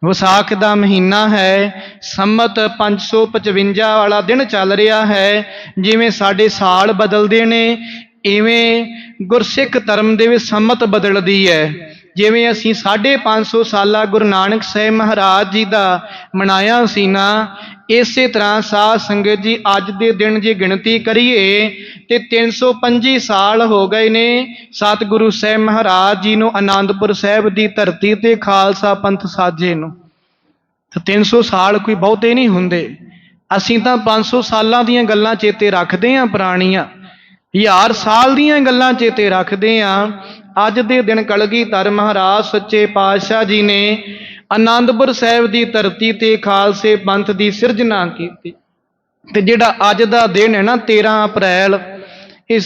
ਵਿਸਾਖ ਦਾ ਮਹੀਨਾ ਹੈ, ਸੰਮਤ 555 ਵਾਲਾ ਦਿਨ ਚੱਲ ਰਿਹਾ ਹੈ, ਜਿਵੇਂ ਸਾਡੇ ਸਾਲ ਬਦਲਦੇ ਨੇ, ਇਵੇਂ ਗੁਰਸਿੱਖ ਧਰਮ ਦੇ ਵਿੱਚ ਸੰਮਤ ਬਦਲਦੀ ਹੈ। ਜਿਵੇਂ ਅਸੀਂ 550 ਸਾਲਾ ਗੁਰੂ ਨਾਨਕ ਸਾਹਿਬ ਮਹਾਰਾਜ ਜੀ ਦਾ ਮਨਾਇਆ ਸੀ ਨਾ, ਇਸੇ ਤਰ੍ਹਾਂ ਸਾਧ ਸੰਗਤ ਜੀ ਅੱਜ ਦੇ ਦਿਨ ਜੇ ਗਿਣਤੀ ਕਰੀਏ ਤੇ 325 ਸਾਲ ਹੋ ਗਏ ਨੇ ਸਤਿਗੁਰੂ ਸਾਹਿਬ ਮਹਾਰਾਜ ਜੀ ਨੂੰ ਆਨੰਦਪੁਰ ਸਾਹਿਬ ਦੀ ਧਰਤੀ ਤੇ ਖਾਲਸਾ ਪੰਥ ਸਾਜੇ ਨੂੰ। ਤੇ 300 ਸਾਲ ਕੋਈ ਬਹੁਤੇ ਨਹੀਂ ਹੁੰਦੇ। ਅਸੀਂ ਤਾਂ 500 ਸਾਲਾਂ ਦੀਆਂ ਗੱਲਾਂ ਚੇਤੇ ਰੱਖਦੇ ਆਂ ਪੁਰਾਣੀਆਂ। ਹਜ਼ਾਰ ਸਾਲ ਦੀਆਂ ਗੱਲਾਂ ਚੇਤੇ ਰੱਖਦੇ ਆਂ ਅੱਜ ਦੇ ਦਿਨ ਕਲਗੀਧਰ ਮਹਾਰਾਜ ਸੱਚੇ ਪਾਤਸ਼ਾਹ ਜੀ ਨੇ ਆਨੰਦਪੁਰ ਸਾਹਿਬ ਦੀ ਧਰਤੀ ਤੇ ਖਾਲਸੇ ਪੰਥ ਦੀ ਸਿਰਜਣਾ ਕੀਤੀ। ਤੇ ਜਿਹੜਾ ਅੱਜ ਦਾ ਦਿਨ ਹੈ ਨਾ 13 ਅਪ੍ਰੈਲ, ਇਹ